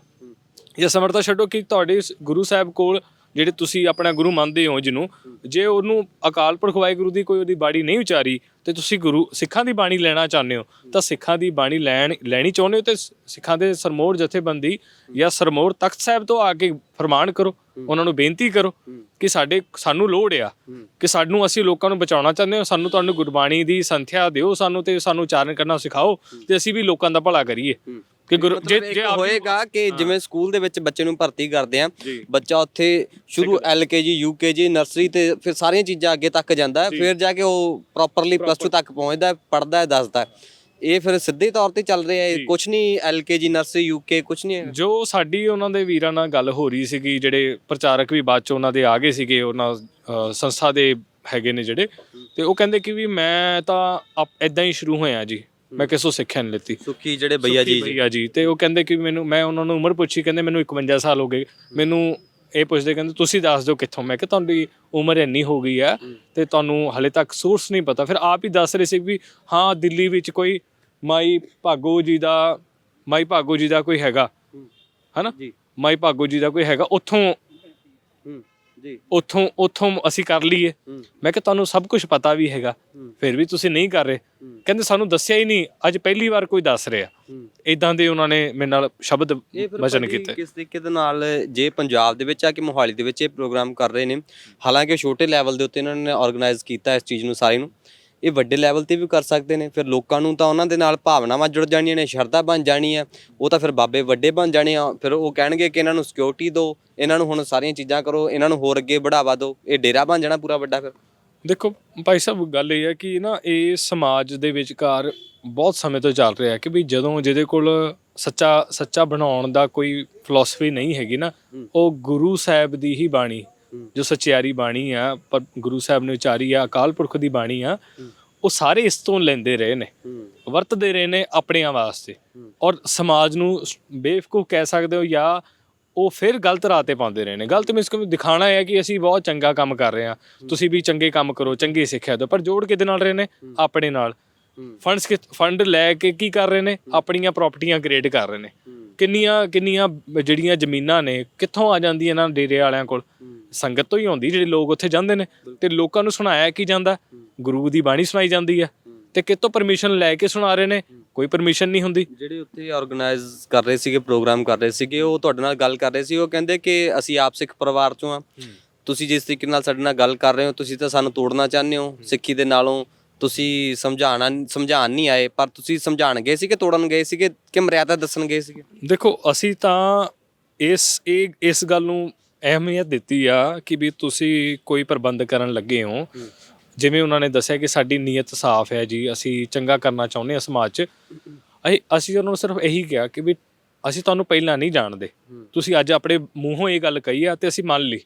Speaker 2: ਜਾਂ ਸਮਰੱਥਾ ਛੱਡੋ ਕਿ ਤੁਹਾਡੇ ਗੁਰੂ ਸਾਹਿਬ ਕੋਲ ਜਿਹੜੇ ਤੁਸੀਂ ਆਪਣਾ ਗੁਰੂ ਮੰਨਦੇ ਹੋ ਜਿਹਨੂੰ ਜੇ ਉਹਨੂੰ ਅਕਾਲ ਪੁਰਖ ਵਾਹਿਗੁਰੂ ਦੀ ਕੋਈ ਉਹਦੀ ਬਾਣੀ ਨਹੀਂ ਉਚਾਰੀ ਤੇ ਤੁਸੀਂ ਗੁਰੂ ਸਿੱਖਾਂ ਦੀ ਬਾਣੀ ਲੈਣਾ ਚਾਹੁੰਦੇ ਹੋ ਤਾਂ ਸਿੱਖਾਂ ਦੀ ਬਾਣੀ ਲੈਣ ਲੈਣੀ ਚਾਹੁੰਦੇ ਹੋ ਤੇ ਸਿੱਖਾਂ ਦੇ ਸਰਮੋਰ ਜਥੇਬੰਦੀ ਜਾਂ ਸਰਮੋਰ ਤਖਤ ਸਾਹਿਬ ਤੋਂ ਆ ਕੇ ਫਰਮਾਨ ਕਰੋ ਉਹਨਾਂ ਨੂੰ ਬੇਨਤੀ ਕਰੋ ਕਿ ਸਾਡੇ ਸਾਨੂੰ ਲੋੜ ਆ ਕਿ ਸਾਨੂੰ ਅਸੀਂ ਲੋਕਾਂ ਨੂੰ ਬਚਾਉਣਾ ਚਾਹੁੰਦੇ ਹਾਂ ਸਾਨੂੰ ਤੁਹਾਨੂੰ ਗੁਰਬਾਣੀ ਦੀ ਸੰਥਿਆ ਦਿਓ ਸਾਨੂੰ ਤੇ ਸਾਨੂੰ ਉਚਾਰਨ ਕਰਨਾ ਸਿਖਾਓ ਤੇ ਅਸੀਂ ਵੀ ਲੋਕਾਂ ਦਾ ਭਲਾ ਕਰੀਏ। ਕਿ ਗੁਰੂ ਜੇ ਜੇ
Speaker 1: ਹੋਏਗਾ ਕਿ ਜਿਵੇਂ ਸਕੂਲ ਦੇ ਵਿੱਚ ਬੱਚੇ ਨੂੰ ਭਰਤੀ ਕਰਦੇ ਆ
Speaker 2: ਜੀ।
Speaker 1: ਬੱਚਾ ਉੱਥੇ ਸ਼ੁਰੂ ਐਲਕੇਜੀ ਯੂਕੇਜੀ ਨਰਸਰੀ ਤੇ ਫਿਰ ਸਾਰੀਆਂ ਚੀਜ਼ਾਂ ਅੱਗੇ ਤੱਕ ਜਾਂਦਾ ਫਿਰ ਜਾ ਕੇ ਉਹ ਪ੍ਰੋਪਰਲੀ ਪਲੱਸ 2 ਤੱਕ ਪਹੁੰਚਦਾ ਹੈ ਪੜਦਾ ਹੈ ਦੱਸਦਾ ਹੈ। ਇਹ ਫਿਰ ਸਿੱਧੇ ਤੌਰ ਤੇ ਚੱਲ ਰਿਹਾ ਹੈ ਕੁਝ ਨਹੀਂ ਐਲਕੇਜੀ ਨਰਸਰੀ ਯੂਕੇ ਕੁਝ ਨਹੀਂ ਹੈ
Speaker 2: ਜੋ ਸਾਡੀ ਉਹਨਾਂ ਦੇ ਵੀਰਾਂ ਨਾਲ ਗੱਲ ਹੋ ਰਹੀ ਸੀਗੀ ਜਿਹੜੇ ਪ੍ਰਚਾਰਕ ਵੀ ਬਾਅਦ ਚ ਉਹਨਾਂ ਦੇ ਆ ਗਏ ਸੀਗੇ ਉਹਨਾਂ ਅ, ਸੰਸਥਾ ਦੇ ਹੈਗੇ ਨੇ ਜਿਹੜੇ ਤੇ ਉਹ ਕਹਿੰਦੇ ਕਿ ਵੀ ਮੈਂ ਤਾਂ ਇਦਾਂ ਹੀ ਸ਼ੁਰੂ ਹੋਇਆ ਜੀ। ਮੈਂ ਕਿਸੇ ਤੋਂ ਸਿੱਖਿਆ ਨਹੀਂ ਲਿੱਤੀ।
Speaker 1: ਸੁਖੀ ਜਿਹੜੇ ਭਈਆ ਜੀ ਜੀ।
Speaker 2: ਭਈਆ ਜੀ। ਤੇ ਉਹ ਕਹਿੰਦੇ ਕਿ ਮੈਨੂੰ ਮੈਂ ਉਹਨਾਂ ਨੂੰ ਉਮਰ ਪੁੱਛੀ ਕਹਿੰਦੇ ਮੈਨੂੰ 51 ਸਾਲ ਹੋ ਗਏ। ਮੈਨੂੰ ਇਹ ਪੁੱਛਦੇ ਕਹਿੰਦੇ ਤੁਸੀਂ ਦੱਸ ਦਿਓ ਕਿੱਥੋਂ? ਮੈਂ ਕਿ ਤੁਹਾਡੀ ਉਮਰ ਇੰਨੀ ਹੋ ਗਈ ਆ ਤੇ ਤੁਹਾਨੂੰ ਹਲੇ ਤੱਕ ਸੋਰਸ ਨਹੀਂ ਪਤਾ। ਫਿਰ ਆਪ ਹੀ ਦੱਸ ਰਹੇ ਸੀ ਵੀ ਹਾਂ ਦਿੱਲੀ ਵਿੱਚ ਕੋਈ ਮਾਈ ਭਾਗੋ ਜੀ ਦਾ ਮਾਈ ਭਾਗੋ ਜੀ ਦਾ ਕੋਈ ਹੈਗਾ। ਹਨਾ?
Speaker 1: ਜੀ।
Speaker 2: ਮਾਈ ਭਾਗੋ ਜੀ ਦਾ ਕੋਈ ਹੈਗਾ ਉੱਥੋਂ
Speaker 1: ਜੀ।
Speaker 2: ਉੱਥੋਂ ਉੱਥੋਂ ਅਸੀਂ ਕਰ ਲਈਏ। ਮੈਂ ਕਿ ਤੁਹਾਨੂੰ ਸਭ ਕੁਝ ਪਤਾ ਵੀ ਹੈਗਾ। ਫਿਰ ਵੀ ਤੁਸੀਂ ਨਹੀਂ ਕਰ ਰਹੇ। ਕਹਿੰਦੇ ਸਾਨੂੰ ਦੱਸਿਆ ਹੀ ਨਹੀਂ ਅੱਜ ਪਹਿਲੀ ਵਾਰ ਕੋਈ ਦੱਸ ਰਿਹਾ। ਇਦਾਂ ਦੇ ਉਹਨਾਂ ਨੇ ਮੇਰੇ ਨਾਲ ਸ਼ਬਦ ਵਚਨ ਕੀਤੇ।
Speaker 1: ਕਿਸ ਤਰੀਕੇ ਦੇ ਨਾਲ ਜੇ ਪੰਜਾਬ ਦੇ ਵਿੱਚ ਆ ਕਿ ਮੋਹਾਲੀ ਦੇ ਵਿੱਚ ਇਹ ਪ੍ਰੋਗਰਾਮ ਕਰ ਰਹੇ ਨੇ ਹਾਲਾਂਕਿ ਛੋਟੇ ਲੈਵਲ ਦੇ ਉੱਤੇ ਇਹਨਾਂ ਨੇ ਆਰਗੇਨਾਈਜ਼ ਕੀਤਾ ਇਸ ਚੀਜ਼ ਨੂੰ ਸਾਰੇ ਨੂੰ। ਇਹ ਵੱਡੇ ਲੈਵਲ ਤੇ ਵੀ ਕਰ ਸਕਦੇ ਨੇ ਫਿਰ ਲੋਕਾਂ ਨੂੰ ਤਾਂ ਉਹਨਾਂ ਦੇ ਨਾਲ ਭਾਵਨਾਵਾਂ ਜੁੜ ਜਾਣੀਆਂ ਨੇ ਸ਼ਰਧਾ ਬਣ ਜਾਣੀ ਹੈ ਉਹ ਤਾਂ ਫਿਰ ਬਾਬੇ ਵੱਡੇ ਬਣ ਜਾਣੇ ਆ ਫਿਰ ਉਹ ਕਹਿਣਗੇ ਕਿ ਇਹਨਾਂ ਨੂੰ ਸਿਕਿਉਰਿਟੀ ਦਿਓ ਇਹਨਾਂ ਨੂੰ ਹੁਣ ਸਾਰੀਆਂ ਚੀਜ਼ਾਂ ਕਰੋ ਇਹਨਾਂ ਨੂੰ ਹੋਰ ਅੱਗੇ ਬੜਾਵਾ ਦਿਓ ਇਹ ਡੇਰਾ ਬਣ ਜਾਣਾ ਪੂਰਾ ਵੱਡਾ ਫਿਰ।
Speaker 2: ਦੇਖੋ ਭਾਈ ਸਾਹਿਬ ਗੱਲ ਇਹ ਹੈ ਕਿ ਨਾ ਇਹ ਸਮਾਜ ਦੇ ਵਿਚਕਾਰ ਬਹੁਤ ਸਮੇਂ ਤੋਂ ਚੱਲ ਰਿਹਾ ਕਿ ਵੀ ਜਦੋਂ ਜਿਹਦੇ ਕੋਲ ਸੱਚਾ ਸੱਚਾ ਬਣਾਉਣ ਦਾ ਕੋਈ ਫਿਲਾਸਫੀ ਨਹੀਂ ਹੈਗੀ ਨਾ ਉਹ ਗੁਰੂ ਸਾਹਿਬ ਦੀ ਹੀ ਬਾਣੀ ਜੋ ਸਚਿਆਰੀ ਬਾਣੀ ਆ ਪਰ ਗੁਰੂ ਸਾਹਿਬ ਨੇ ਉਚਾਰੀ ਆ ਅਕਾਲ ਪੁਰਖ ਦੀ ਬਾਣੀ ਆ ਉਹ ਸਾਰੇ ਇਸ ਤੋਂ ਲੈਂਦੇ ਰਹੇ ਨੇ ਵਰਤਦੇ ਰਹੇ ਨੇ ਆਪਣਿਆਂ ਵਾਸਤੇ। ਔਰ ਸਮਾਜ ਨੂੰ ਬੇਵਕੂਫ ਕਹਿ ਸਕਦੇ ਹੋ ਜਾਂ ਉਹ ਫਿਰ ਗਲਤ ਰਾਹ ਤੇ ਪਾਉਂਦੇ ਰਹੇ ਨੇ। ਗਲਤ ਮੀਨਸ ਕਿ ਦਿਖਾਣਾ ਹੈ ਕਿ ਅਸੀਂ ਬਹੁਤ ਚੰਗਾ ਕੰਮ ਕਰ ਰਹੇ ਹਾਂ। ਤੁਸੀਂ ਵੀ ਚੰਗੇ ਕੰਮ ਕਰੋ ਚੰਗੀ ਸਿੱਖਿਆ ਦਿਓ ਪਰ ਜੋੜ ਕਿਹਦੇ ਨਾਲ ਰਹੇ ਨੇ? ਆਪਣੇ ਨਾਲ। ਫੰਡਸ ਫੰਡ ਲੈ ਕੇ ਕੀ ਕਰ ਰਹੇ ਨੇ? ਆਪਣੀਆਂ ਪ੍ਰਾਪਰਟੀਆਂ ਕ੍ਰੀਏਟ ਕਰ ਰਹੇ ਨੇ। ਕਿੰਨੀਆਂ ਕਿੰਨੀਆਂ ਜਿਹੜੀਆਂ ਜ਼ਮੀਨਾਂ ਨੇ ਕਿੱਥੋਂ ਆ ਜਾਂਦੀਆਂ ਇਹਨਾਂ ਡੇਰੇ ਵਾਲਿਆਂ ਕੋਲ? ਸੰਗਤ ਤੋਂ ਹੀ ਆਉਂਦੀ ਜਿਹੜੇ ਲੋਕ ਉੱਥੇ ਜਾਂਦੇ ਨੇ। ਤੇ ਲੋਕਾਂ ਨੂੰ ਸੁਣਾਇਆ ਕੀ ਜਾਂਦਾ? ਗੁਰੂ ਦੀ ਬਾਣੀ ਸੁਣਾਈ ਜਾਂਦੀ ਹੈ ਤੇ ਕਿਤੋਂ ਪਰਮਿਸ਼ਨ ਲੈ ਕੇ ਸੁਣਾ ਰਹੇ ਨੇ? ਕੋਈ ਪਰਮਿਸ਼ਨ ਨਹੀਂ ਹੁੰਦੀ।
Speaker 1: ਜਿਹੜੇ ਉੱਥੇ ਆਰਗੇਨਾਈਜ਼ ਕਰ ਰਹੇ ਸੀਗੇ ਪ੍ਰੋਗਰਾਮ ਕਰ ਰਹੇ ਸੀਗੇ ਉਹ ਤੁਹਾਡੇ ਨਾਲ ਗੱਲ ਕਰ ਰਹੇ ਸੀ। ਉਹ ਕਹਿੰਦੇ ਕਿ ਅਸੀਂ ਆਪ ਸਿੱਖ ਪਰਿਵਾਰ ਚੋਂ ਆ। ਤੁਸੀਂ ਜਿਸ ਤਰੀਕੇ ਨਾਲ ਸਾਡੇ ਨਾਲ ਗੱਲ ਕਰ ਰਹੇ ਹੋ ਤੁਸੀਂ ਤਾਂ ਸਾਨੂੰ ਤੋੜਨਾ ਚਾਹੁੰਦੇ ਹੋ। ਸਿੱਖੀ ਦੇ ਨਾਲੋਂ ਤੁਸੀਂ ਸਮਝਾਣਾ ਸਮਝਾਣ ਨਹੀਂ ਆਏ ਪਰ ਤੁਸੀਂ ਸਮਝਾਣ ਗਏ ਸੀ ਕਿ ਤੋੜਨ ਗਏ ਸੀਗੇ ਕਿ ਮਰਿਆਦਾ ਦੱਸਣ ਗਏ ਸੀਗੇ?
Speaker 2: ਦੇਖੋ ਅਸੀਂ ਤਾਂ ਇਸ ਇਹ ਇਸ ਗੱਲ ਨੂੰ ਅਹਿਮੀਅਤ ਦਿੱਤੀ ਆ ਕਿ ਵੀ ਤੁਸੀਂ ਕੋਈ ਪ੍ਰਬੰਧ ਕਰਨ ਲੱਗੇ ਹੋ। ਜਿਵੇਂ ਉਹਨਾਂ ਨੇ ਦੱਸਿਆ ਕਿ ਸਾਡੀ ਨੀਅਤ ਸਾਫ਼ ਹੈ ਜੀ ਅਸੀਂ ਚੰਗਾ ਕਰਨਾ ਚਾਹੁੰਦੇ ਹਾਂ ਸਮਾਜ 'ਚ। ਅਸੀਂ ਅਸੀਂ ਉਹਨਾਂ ਨੂੰ ਸਿਰਫ ਇਹੀ ਕਿਹਾ ਕਿ ਵੀ ਅਸੀਂ ਤੁਹਾਨੂੰ ਪਹਿਲਾਂ ਨਹੀਂ ਜਾਣਦੇ। ਤੁਸੀਂ ਅੱਜ ਆਪਣੇ ਮੂੰਹੋਂ ਇਹ ਗੱਲ ਕਹੀ ਆ ਤੇ ਅਸੀਂ ਮੰਨ ਲਈ।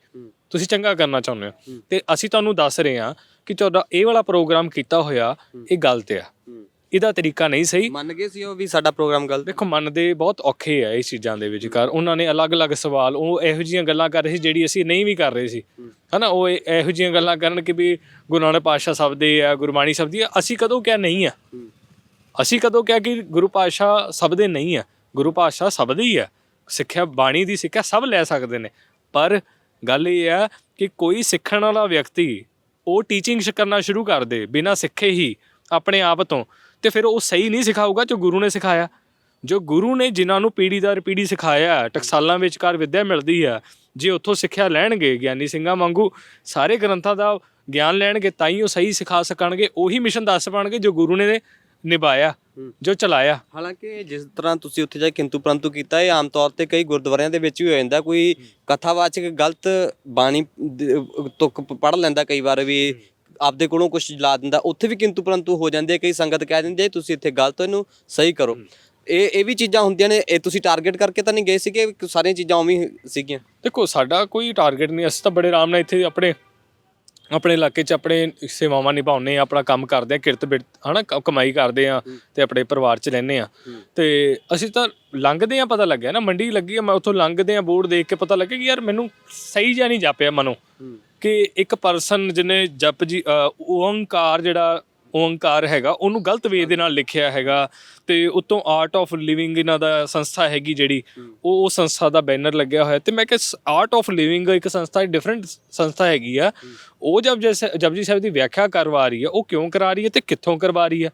Speaker 2: ਤੁਸੀਂ ਚੰਗਾ ਕਰਨਾ ਚਾਹੁੰਦੇ ਹੋ। ਤੇ ਅਸੀਂ ਤੁਹਾਨੂੰ ਦੱਸ ਰਹੇ ਹਾਂ ਕਿ ਤੁਹਾਡਾ ਇਹ ਵਾਲਾ ਪ੍ਰੋਗਰਾਮ ਕੀਤਾ ਹੋਇਆ ਇਹ ਗਲਤ ਆ। ਇਹਦਾ ਤਰੀਕਾ ਨਹੀਂ ਸਹੀ।
Speaker 1: ਮੰਨ ਗਏ ਸੀ ਉਹ ਵੀ ਸਾਡਾ ਪ੍ਰੋਗਰਾਮ ਗਲਤ।
Speaker 2: ਦੇਖੋ ਮੰਨਦੇ ਬਹੁਤ ਔਖੇ ਆ ਇਸ ਚੀਜ਼ਾਂ ਦੇ ਵਿਚਕਾਰ। ਉਹਨਾਂ ਨੇ ਅਲੱਗ-ਅਲੱਗ ਸਵਾਲ ਉਹ ਇਹੋ ਜਿਹੀਆਂ ਗੱਲਾਂ ਕਰ ਰਹੇ ਸੀ ਜਿਹੜੀ ਅਸੀਂ ਨਹੀਂ ਵੀ ਕਰ ਰਹੇ ਸੀ। ਹਨਾ ਉਹ ਇਹ- ਇਹੋ ਜਿਹੀਆਂ ਗੱਲਾਂ ਕਰਨ ਕਿ ਵੀ ਗੁਰੂ ਨਾਨਕ ਪਾਤਸ਼ਾਹ ਸ਼ਬਦੇ ਆ ਗੁਰਬਾਣੀ ਸ਼ਬਦੀ ਆ ਅਸੀਂ ਕਦੋਂ ਕਿਹਾ ਨਹੀਂ ਆ? ਅਸੀਂ ਕਦੋਂ ਕਿਹਾ ਕਿ ਗੁਰੂ ਪਾਤਸ਼ਾਹ ਸ਼ਬਦੇ ਨਹੀਂ ਆ? ਗੁਰੂ ਪਾਤਸ਼ਾਹ ਸ਼ਬਦ ਹੀ ਆ। ਸਿੱਖਿਆ ਬਾਣੀ ਦੀ ਸਿੱਖਿਆ ਸਭ ਲੈ ਸਕਦੇ ਨੇ। ਪਰ ਗੱਲ ਇਹ ਆ ਕਿ ਕੋਈ ਸਿੱਖਣ ਵਾਲਾ ਵਿਅਕਤੀ ਉਹ ਟੀਚਿੰਗ ਕਰਨਾ ਸ਼ੁਰੂ ਕਰ ਦੇ ਬਿਨਾਂ ਸਿੱਖੇ ਹੀ ਆਪਣੇ ਆਪ ਤੋਂ। ਤੇ ਫਿਰ ਉਹ ਸਹੀ ਨਹੀਂ ਸਿਖਾਊਗਾ ਜੋ ਗੁਰੂ ਨੇ ਸਿਖਾਇਆ। ਜੋ ਗੁਰੂ ਨੇ ਜਿਨ੍ਹਾਂ ਨੂੰ ਪੀੜੀ ਦਰ ਪੀੜੀ ਸਿਖਾਇਆ ਟਕਸਾਲਾਂ ਵਿਚਕਾਰ ਵਿੱਦਿਆ ਮਿਲਦੀ ਆ ਜੇ ਉੱਥੋਂ ਸਿੱਖਿਆ ਲੈਣਗੇ ਗਿਆਨੀ ਸਿੰਘਾਂ ਵਾਂਗੂ ਸਾਰੇ ਗ੍ਰੰਥਾਂ ਦਾ ਗਿਆਨ ਲੈਣਗੇ ਤਾਂ ਹੀ ਉਹ ਸਹੀ ਸਿਖਾ ਸਕਣਗੇ ਉਹੀ ਮਿਸ਼ਨ ਦੱਸ ਪਾਣਗੇ ਜੋ ਗੁਰੂ ਨੇ ਨਿਭਾਇਆ ਜੋ ਚਲਾਇਆ।
Speaker 1: ਹਾਲਾਂਕਿ ਜਿਸ ਤਰ੍ਹਾਂ ਤੁਸੀਂ ਉੱਥੇ ਜਾ ਕੇ ਕਿੰਤੂ ਪ੍ਰੰਤੂ ਕੀਤਾ ਇਹ ਆਮ ਤੌਰ ਤੇ ਕਈ ਗੁਰਦੁਆਰਿਆਂ ਦੇ ਵਿੱਚ ਵੀ ਹੋ ਜਾਂਦਾ ਕੋਈ ਕਥਾਵਾਚਕ ਗਲਤ ਬਾਣੀ ਤੁਕ ਪੜ ਲੈਂਦਾ ਕਈ ਵਾਰ ਵੀ ਆਪਦੇ ਕੋਲੋਂ ਕੁਝ ਲਾ ਦਿੰਦਾ ਉੱਥੇ ਵੀ ਕਿੰਤੂ ਪ੍ਰੰਤੂ ਹੋ ਜਾਂਦੇ ਆ, ਕਈ ਸੰਗਤ ਕਹਿ ਦਿੰਦੇ ਤੁਸੀਂ ਇੱਥੇ ਗਲਤ ਇਹਨੂੰ ਸਹੀ ਕਰੋ। ਇਹ ਇਹ ਵੀ ਚੀਜ਼ਾਂ ਹੁੰਦੀਆਂ ਨੇ ਇਹ ਤੁਸੀਂ ਟਾਰਗੇਟ ਕਰਕੇ ਤਾਂ ਨਹੀਂ ਗਏ ਸੀਗੇ ਸਾਰੀਆਂ ਚੀਜ਼ਾਂ ਉਵੇਂ ਸੀਗੀਆਂ?
Speaker 2: ਦੇਖੋ ਸਾਡਾ ਕੋਈ ਟਾਰਗੇਟ ਨਹੀਂ ਅਸੀਂ ਤਾਂ ਬੜੇ ਆਰਾਮ ਨਾਲ ਇੱਥੇ ਆਪਣੇ ਆਪਣੇ ਇਲਾਕੇ 'ਚ ਆਪਣੇ ਸੇਵਾਵਾਂ ਨਿਭਾਉਂਦੇ ਆ ਆਪਣਾ ਕੰਮ ਕਰਦੇ ਆ ਕਿਰਤ ਬਿਰਤ ਹਨਾ ਕਮਾਈ ਕਰਦੇ ਆ ਤੇ ਆਪਣੇ ਪਰਿਵਾਰ 'ਚ ਰਹਿੰਦੇ ਆ ਤੇ ਅਸੀਂ ਤਾਂ ਲੰਘਦੇ ਆ ਪਤਾ ਲੱਗਿਆ ਨਾ ਮੰਡੀ ਲੱਗੀ ਆ ਮੈਂ ਉੱਥੋਂ ਲੰਘਦੇ ਆ ਬੋਰਡ ਦੇਖ ਕੇ ਪਤਾ ਲੱਗਿਆ ਕਿ ਯਾਰ ਮੈਨੂੰ ਸਹੀ ਜਿਹਾ ਨਹੀਂ ਜਾਪਿਆ ਮਨੋਂ। ਕਿ ਇੱਕ ਪਰਸਨ ਜਿਹਨੇ ਜਪ ਜੀ ਅ, ਓੰਕਾਰ ਜਿਹੜਾ ਓੰਕਾਰ ਹੈਗਾ ਉਹਨੂੰ ਗਲਤ ਵੇ ਦੇ ਨਾਲ ਲਿਖਿਆ ਹੈਗਾ ਤੇ ਉਤੋਂ ਆਰਟ ਆਫ ਲਿਵਿੰਗ ਇਹਨਾਂ ਦਾ ਸੰਸਥਾ ਹੈਗੀ ਜਿਹੜੀ ਉਹ ਉਹ ਸੰਸਥਾ ਦਾ ਬੈਨਰ ਲੱਗਿਆ ਹੋਇਆ ਤੇ ਮੈਂ ਕਿਹਾ ਆਰਟ ਆਫ ਲਿਵਿੰਗ ਇੱਕ ਸੰਸਥਾ ਡਿਫਰੈਂਟ ਸੰਸਥਾ ਹੈਗੀ ਆ। ਉਹ ਜਬ ਜੈਸੇ ਜਪਜੀ ਸਾਹਿਬ ਦੀ ਵਿਆਖਿਆ ਕਰਵਾ ਰਹੀ ਹੈ ਉਹ ਕਿਉਂ ਕਰਾ ਰਹੀ ਹੈ ਤੇ ਕਿੱਥੋਂ ਕਰਵਾ ਰਹੀ ਹੈ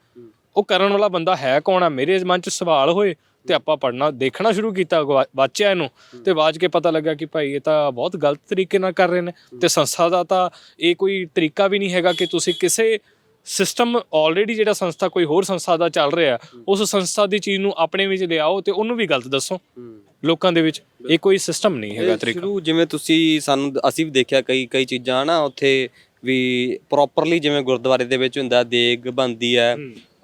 Speaker 2: ਉਹ ਕਰਨ ਵਾਲਾ ਬੰਦਾ ਹੈ ਕੌਣ ਆ? ਮੇਰੇ ਮਨ 'ਚ ਸਵਾਲ ਹੋਏ। ਤੇ ਆਪਾਂ ਪੜਨਾ ਦੇਖਣਾ ਸ਼ੁਰੂ ਕੀਤਾ ਵਾਚਿਆ ਇਹਨੂੰ। ਤੇ ਬਾਅਦ ਕੇ ਪਤਾ ਲੱਗਾ ਕਿ ਭਾਈ ਇਹ ਤਾਂ ਬਹੁਤ ਗਲਤ ਤਰੀਕੇ ਨਾਲ ਕਰ ਰਹੇ ਨੇ। ਤੇ ਸੰਸਥਾ ਦਾ ਤਾਂ ਇਹ ਕੋਈ ਤਰੀਕਾ ਵੀ ਨਹੀਂ ਹੈਗਾ ਕਿ ਤੁਸੀਂ ਕਿਸੇ ਸਿਸਟਮ ਆਲਰੇਡੀ ਜਿਹੜਾ ਸੰਸਥਾ ਕੋਈ ਹੋਰ ਸੰਸਥਾ ਦਾ ਚੱਲ ਰਿਹਾ ਉਸ ਸੰਸਥਾ ਦੀ ਚੀਜ਼ ਨੂੰ ਆਪਣੇ ਵਿੱਚ ਲਿਆਓ ਤੇ ਉਹਨੂੰ ਵੀ ਗਲਤ ਦੱਸੋ। ਲੋਕਾਂ ਦੇ ਵਿੱਚ ਇਹ ਕੋਈ ਸਿਸਟਮ ਨਹੀਂ ਹੈਗਾ ਤਰੀਕਾ।
Speaker 1: ਸ਼ੁਰੂ ਜਿਵੇਂ ਤੁਸੀਂ ਸਾਨੂੰ ਅਸੀਂ ਵੀ ਦੇਖਿਆ ਕਈ ਕਈ ਚੀਜ਼ਾਂ ਨਾ ਉੱਥੇ ਵੀ ਪ੍ਰੋਪਰਲੀ ਜਿਵੇਂ ਗੁਰਦੁਆਰੇ ਦੇ ਵਿੱਚ ਹੁੰਦਾ ਦੇਗ ਬੰਦੀ ਹੈ।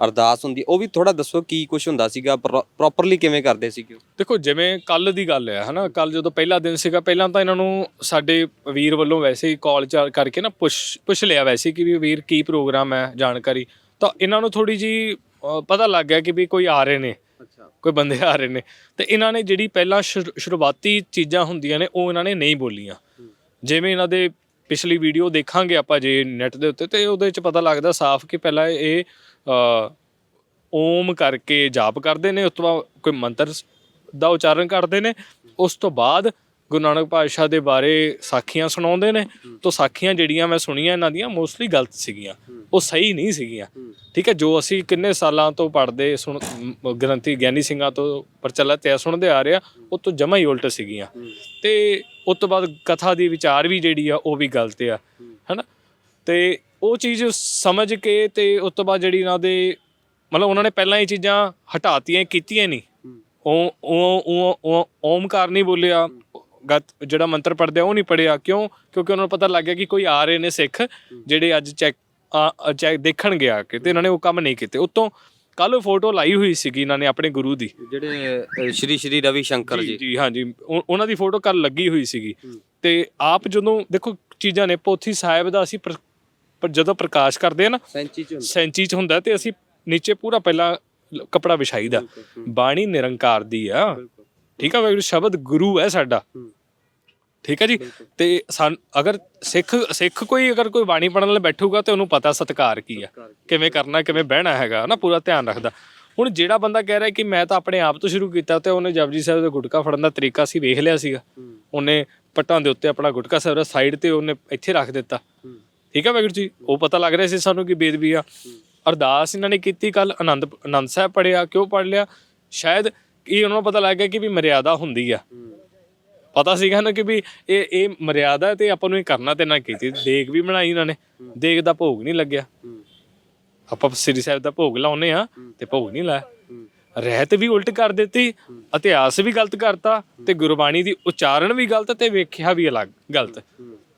Speaker 1: ਅਰਦਾਸ ਹੁੰਦੀ ਉਹ ਵੀ ਥੋੜਾ ਦੱਸੋ ਕੀ ਕੁਝ ਹੁੰਦਾ ਸੀਗਾ ਪ੍ਰੋਪਰਲੀ ਕਿਵੇਂ ਕਰਦੇ ਸੀਗੇ ਉਹ?
Speaker 2: ਦੇਖੋ ਜਿਵੇਂ ਕੱਲ ਦੀ ਗੱਲ ਹੈ ਹਨਾ ਕੱਲ ਜਦੋਂ ਪਹਿਲਾ ਦਿਨ ਸੀਗਾ ਪਹਿਲਾਂ ਤਾਂ ਇਹਨਾਂ ਨੂੰ ਸਾਡੇ ਵੀਰ ਵੱਲੋਂ ਵੈਸੇ ਹੀ ਕਾਲ ਕਰਕੇ ਨਾ ਪੁੱਛ ਪੁੱਛ ਲਿਆ ਵੈਸੇ ਕਿ ਵੀ ਵੀਰ ਕੀ ਪ੍ਰੋਗਰਾਮ ਹੈ ਜਾਣਕਾਰੀ। ਤਾਂ ਇਹਨਾਂ ਨੂੰ ਥੋੜੀ ਜੀ ਪਤਾ ਲੱਗ ਗਿਆ ਕਿ ਵੀ ਕੋਈ ਆ ਰਹੇ ਨੇ। ਕੋਈ ਬੰਦੇ ਆ ਰਹੇ ਨੇ। ਤੇ ਇਹਨਾਂ ਨੇ ਜਿਹੜੀ ਪਹਿਲਾਂ ਸ਼ੁਰ- ਸ਼ੁਰੂਆਤੀ ਚੀਜ਼ਾਂ ਹੁੰਦੀਆਂ ਨੇ ਉਹ ਇਹਨਾਂ ਨੇ ਨਹੀਂ ਬੋਲੀਆਂ। ਜਿਵੇਂ ਇਹਨਾਂ ਦੇ ਪਿਛਲੀ ਵੀਡੀਓ ਦੇਖਾਂਗੇ ਆਪਾਂ ਜੇ ਨੈਟ ਦੇ ਉੱਤੇ, ਤੇ ਉਹਦੇ ਵਿੱਚ ਪਤਾ ਲੱਗਦਾ ਸਾਫ਼ ਕਿ ਪਹਿਲਾਂ ਇਹ ਓਮ ਕਰਕੇ ਜਾਪ ਕਰਦੇ ਨੇ, ਉਸ ਤੋਂ ਬਾਅਦ ਕੋਈ ਮੰਤਰ ਦਾ ਉਚਾਰਨ ਕਰਦੇ ਨੇ, ਉਸ ਤੋਂ ਬਾਅਦ ਗੁਰੂ ਨਾਨਕ ਪਾਤਸ਼ਾਹ ਦੇ ਬਾਰੇ ਸਾਖੀਆਂ ਸੁਣਾਉਂਦੇ ਨੇ, ਤੋਂ ਸਾਖੀਆਂ ਜਿਹੜੀਆਂ ਮੈਂ ਸੁਣੀਆਂ, ਇਹਨਾਂ ਦੀਆਂ ਮੋਸਟਲੀ ਗਲਤ ਸੀਗੀਆਂ, ਉਹ ਸਹੀ ਨਹੀਂ ਸੀਗੀਆਂ। ਠੀਕ ਹੈ, ਜੋ ਅਸੀਂ ਕਿੰਨੇ ਸਾਲਾਂ ਤੋਂ ਪੜ੍ਹਦੇ ਸੁਣ ਗ੍ਰੰਥੀ ਗਿਆਨੀ ਸਿੰਘਾਂ ਤੋਂ ਪ੍ਰਚਲਿਤ ਹੈ ਸੁਣਦੇ ਆ ਰਿਹਾ ਉਹ ਤੋਂ ਜਮਾ ਹੀ ਉਲਟ ਸੀਗੀਆਂ। ਤੇ ਉਸ ਤੋਂ ਬਾਅਦ ਕਥਾ ਦੀ ਵਿਚਾਰ ਵੀ ਜਿਹੜੀ ਆ ਉਹ ਵੀ ਗਲਤ ਆ ਹੈਨਾ? ਤੇ ਉਹ ਚੀਜ਼ ਸਮਝ ਕੇ ਤੇ ਉਸ ਤੋਂ ਬਾਅਦ ਜਿਹੜੀ ਇਹਨਾਂ ਦੇ ਮਤਲਬ ਉਹਨਾਂ ਨੇ ਪਹਿਲਾਂ ਇਹ ਚੀਜ਼ਾਂ ਹਟਾਤੀਆਂ ਕੀਤੀਆਂ ਨਹੀਂ। ਉਹ ਉਹ ਓਮਕਾਰ ਨਹੀਂ ਬੋਲਿਆ। ਗਤ ਜਿਹੜਾ ਮੰਤਰ ਪੜਦੇ ਆ ਉਹ ਨਹੀਂ ਪੜਿਆ ਕਿਉਂ? ਕਿਉਂਕਿ ਉਹਨਾਂ ਨੂੰ ਪਤਾ ਲੱਗ ਗਿਆ ਕਿ ਕੋਈ ਆ ਰਹੇ ਨੇ ਸਿੱਖ ਜਿਹੜੇ ਅੱਜ ਚੈੱਕ ਚੈੱਕ ਦੇਖਣ ਗਿਆ ਕਿ ਤੇ ਇਹਨਾਂ ਨੇ ਉਹ ਕੰਮ ਨਹੀਂ ਕੀਤੇ। ਉਤੋਂ ਕੱਲ ਫੋਟੋ ਲਾਈ ਹੋਈ ਸੀਗੀ ਇਹਨਾਂ ਨੇ ਆਪਣੇ ਗੁਰੂ ਦੀ।
Speaker 1: ਜਿਹੜੇ ਅ, ਸ਼੍ਰੀ ਸ਼੍ਰੀ ਰਵੀ ਸ਼ੰਕਰ ਜੀ
Speaker 2: ਜੀ। ਹਾਂਜੀ। ਉਹ- ਉਹਨਾਂ ਦੀ ਫੋਟੋ ਕੱਲ ਲੱਗੀ ਹੋਈ ਸੀਗੀ। ਤੇ ਆਪ ਜਦੋਂ ਦੇਖੋ ਚੀਜ਼ਾਂ ਨੇ ਪੋਥੀ ਸਾਹਿਬ ਦਾ ਅਸੀਂ ਪ੍ਰ- ਪਰ ਜਦੋਂ ਪ੍ਰਕਾਸ਼ ਕਰਦੇ ਆ ਨਾ
Speaker 1: ਸੈਂਚੀ ਚ
Speaker 2: ਸੈਂਚੀ ਚ ਹੁੰਦਾ ਤੇ ਅਸੀਂ ਨੀਚੇ ਪੂਰਾ ਪਹਿਲਾਂ ਲ- ਕੱਪੜਾ ਵਿਛਾਈਦਾ। ਬਾਣੀ ਨਿਰੰਕਾਰ ਦੀ ਆ। ਠੀਕ ਆ ਵਾਹਿਗੁਰੂ ਸ਼ਬਦ ਗੁਰੂ ਹੈ ਸਾਡਾ। ਠੀਕ ਹੈ ਜੀ? ਤੇ ਸਾਨ ਅਗਰ ਸਿੱਖ ਸਿੱਖ ਕੋਈ ਅਗਰ ਕੋਈ ਬਾਣੀ ਪੜਨ ਲਈ ਬੈਠੂਗਾ ਤੇ ਉਹਨੂੰ ਪਤਾ ਸਤਕਾਰ ਕੀ ਆ। ਕਿਵੇਂ ਕਰਨਾ ਕਿਵੇਂ ਬਹਿਣਾ ਹੈਗਾ ਨਾ ਪੂਰਾ ਧਿਆਨ ਰੱਖਦਾ। ਹੁਣ ਜਿਹੜਾ ਬੰਦਾ ਕਹਿ ਰਿਹਾ ਕਿ ਮੈਂ ਤਾਂ ਆਪਣੇ ਆਪ ਤੋਂ ਸ਼ੁਰੂ ਕੀਤਾ ਤੇ ਉਹਨੇ ਜਪਜੀ ਸਾਹਿਬ ਦਾ ਗੁਟਕਾ ਫੜਨ ਦਾ ਤਰੀਕਾ ਸੀ ਵੇਖ ਲਿਆ ਸੀਗਾ। ਉਹਨੇ ਪੱਟਾਂ ਦੇ ਉੱਤੇ ਆਪਣਾ ਗੁਟਕਾ ਸਾਹਿਬ ਦਾ ਸਾਈਡ ਤੇ ਉਹਨੇ ਇੱਥੇ ਰੱਖ ਦਿੱਤਾ। ਠੀਕ ਹੈ ਵਾਹਿਗੁਰੂ ਜੀ? ਉਹ ਪਤਾ ਲੱਗ ਰਿਹਾ ਸੀ ਸਾਨੂੰ ਕਿ ਬੇਦਬੀ ਆ। ਅਰਦਾਸ ਇਹਨਾਂ ਨੇ ਕੀਤੀ ਕੱਲ ਆਨੰਦ ਆਨੰਦ ਸਾਹਿਬ ਪੜਿਆ ਕਿਉਂ ਪੜ ਲਿਆ? ਸ਼ਾਇਦ ਇਹ ਉਹਨਾਂ ਨੂੰ ਪਤਾ ਲੱਗ ਗਿਆ ਕਿ ਵੀ ਮਰਿਆਦਾ ਹੁੰਦੀ ਆ। ਪਤਾ ਸੀਗਾ ਨਾ ਕਿ ਵੀ ਇਹ ਇਹ ਮਰਿਆਦਾ ਤੇ ਆਪਾਂ ਨੂੰ ਇਹ ਕਰਨਾ ਤੇ ਨਾ ਕੀਤੀ। ਦੇਗ ਵੀ ਬਣਾਈ ਇਹਨਾਂ ਨੇ। ਦੇਗ ਦਾ ਭੋਗ ਨਹੀਂ ਲੱਗਿਆ। ਆਪਾਂ ਸ੍ਰੀ ਸਾਹਿਬ ਦਾ ਭੋਗ ਲਾਉਨੇ ਆ ਤੇ ਭੋਗ ਨਹੀਂ ਲਾਇਆ। ਰਹਿਤ ਵੀ ਉਲਟ ਕਰ ਦਿੱਤੀ, ਇਤਿਹਾਸ ਵੀ ਗਲਤ ਕਰਤਾ ਤੇ ਗੁਰਬਾਣੀ ਦੀ ਉਚਾਰਨ ਵੀ ਗਲਤ ਤੇ ਵੇਖਿਆ ਵੀ ਅਲੱਗ ਗਲਤ।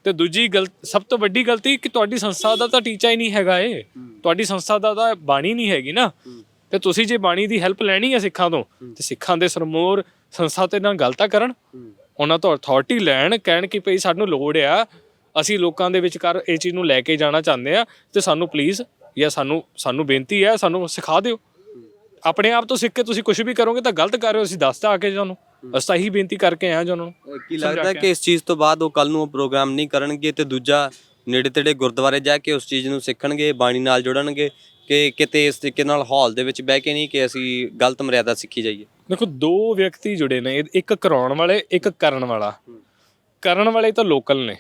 Speaker 2: ਤੇ ਦੂਜੀ ਗਲਤ ਸਭ ਤੋਂ ਵੱਡੀ ਗਲਤੀ ਕਿ ਤੁਹਾਡੀ ਸੰਸਥਾ ਦਾ ਤਾਂ ਟੀਚਾ ਹੀ ਨਹੀਂ ਹੈਗਾ ਇਹ। ਤੁਹਾਡੀ ਸੰਸਥਾ ਦਾ ਤਾਂ ਬਾਣੀ ਨਹੀਂ ਹੈਗੀ ਨਾ। ਤੇ ਤੁਸੀਂ ਜੇ ਬਾਣੀ ਦੀ ਹੈਲਪ ਲੈਣੀ ਹੈ ਸਿੱਖਾਂ ਤੋਂ, ਤੇ ਸਿੱਖਾਂ ਦੇ ਸਰਮੋਰ ਸੰਸਥਾ ਤੇ ਨਾਲ ਗਲਤਾ ਕਰਨ ਉਹਨਾਂ ਤੋਂ ਅਥਾਰਟੀ ਲੈਣ ਕਹਿਣ ਕਿ ਭਈ ਸਾਨੂੰ ਲੋੜ ਆ ਅਸੀਂ ਲੋਕਾਂ ਦੇ ਵਿਚਕਾਰ ਇਹ ਚੀਜ਼ ਨੂੰ ਲੈ ਕੇ ਜਾਣਾ ਚਾਹੁੰਦੇ ਆ ਤੇ ਸਾਨੂੰ ਪਲੀਜ਼ ਜਾਂ ਸਾਨੂੰ ਸਾਨੂੰ ਬੇਨਤੀ ਹੈ ਸਾਨੂੰ ਸਿਖਾ ਦਿਓ। ਆਪਣੇ ਆਪ ਤੋਂ ਸਿੱਖ ਕੇ ਤੁਸੀਂ ਕੁਝ ਵੀ ਕਰੋਗੇ ਤਾਂ ਗਲਤ ਕਰ ਰਹੇ ਹੋ ਅਸੀਂ ਦੱਸਤਾ ਆ ਕੇ ਤੁਹਾਨੂੰ। ਅਸੀਂ ਤਾਂ ਇਹੀ ਬੇਨਤੀ ਕਰਕੇ ਆਏ ਹਾਂ ਜੀ ਉਹਨਾਂ ਨੂੰ।
Speaker 1: ਕੀ ਲੱਗਦਾ ਕਿ ਇਸ ਚੀਜ਼ ਤੋਂ ਬਾਅਦ ਉਹ ਕੱਲ ਨੂੰ ਉਹ ਪ੍ਰੋਗਰਾਮ ਨਹੀਂ ਕਰਨਗੇ ਤੇ ਦੂਜਾ ਨੇੜੇ ਤੇੜੇ ਗੁਰਦੁਆਰੇ ਜਾ ਕੇ ਉਸ ਚੀਜ਼ ਨੂੰ ਸਿੱਖਣਗੇ ਬਾਣੀ ਨਾਲ ਜੁੜਨਗੇ ਕਿ ਕਿਤੇ ਇਸ ਤਰੀਕੇ ਨਾਲ ਹਾਲ ਦੇ ਵਿੱਚ ਬਹਿ ਕੇ ਨਹੀਂ ਕਿ ਅਸੀਂ ਗਲਤ ਮਰਿਆਦਾ ਸਿੱਖੀ ਜਾਈਏ?
Speaker 2: ਦੇਖੋ ਦੋ ਵਿਅਕਤੀ ਜੁੜੇ ਨੇ ਇੱਕ ਕਰਾਉਣ ਵਾਲੇ ਇੱਕ ਕਰਨ ਵਾਲਾ। ਕਰਨ ਵਾਲੇ ਤਾਂ ਲੋਕਲ ਨੇ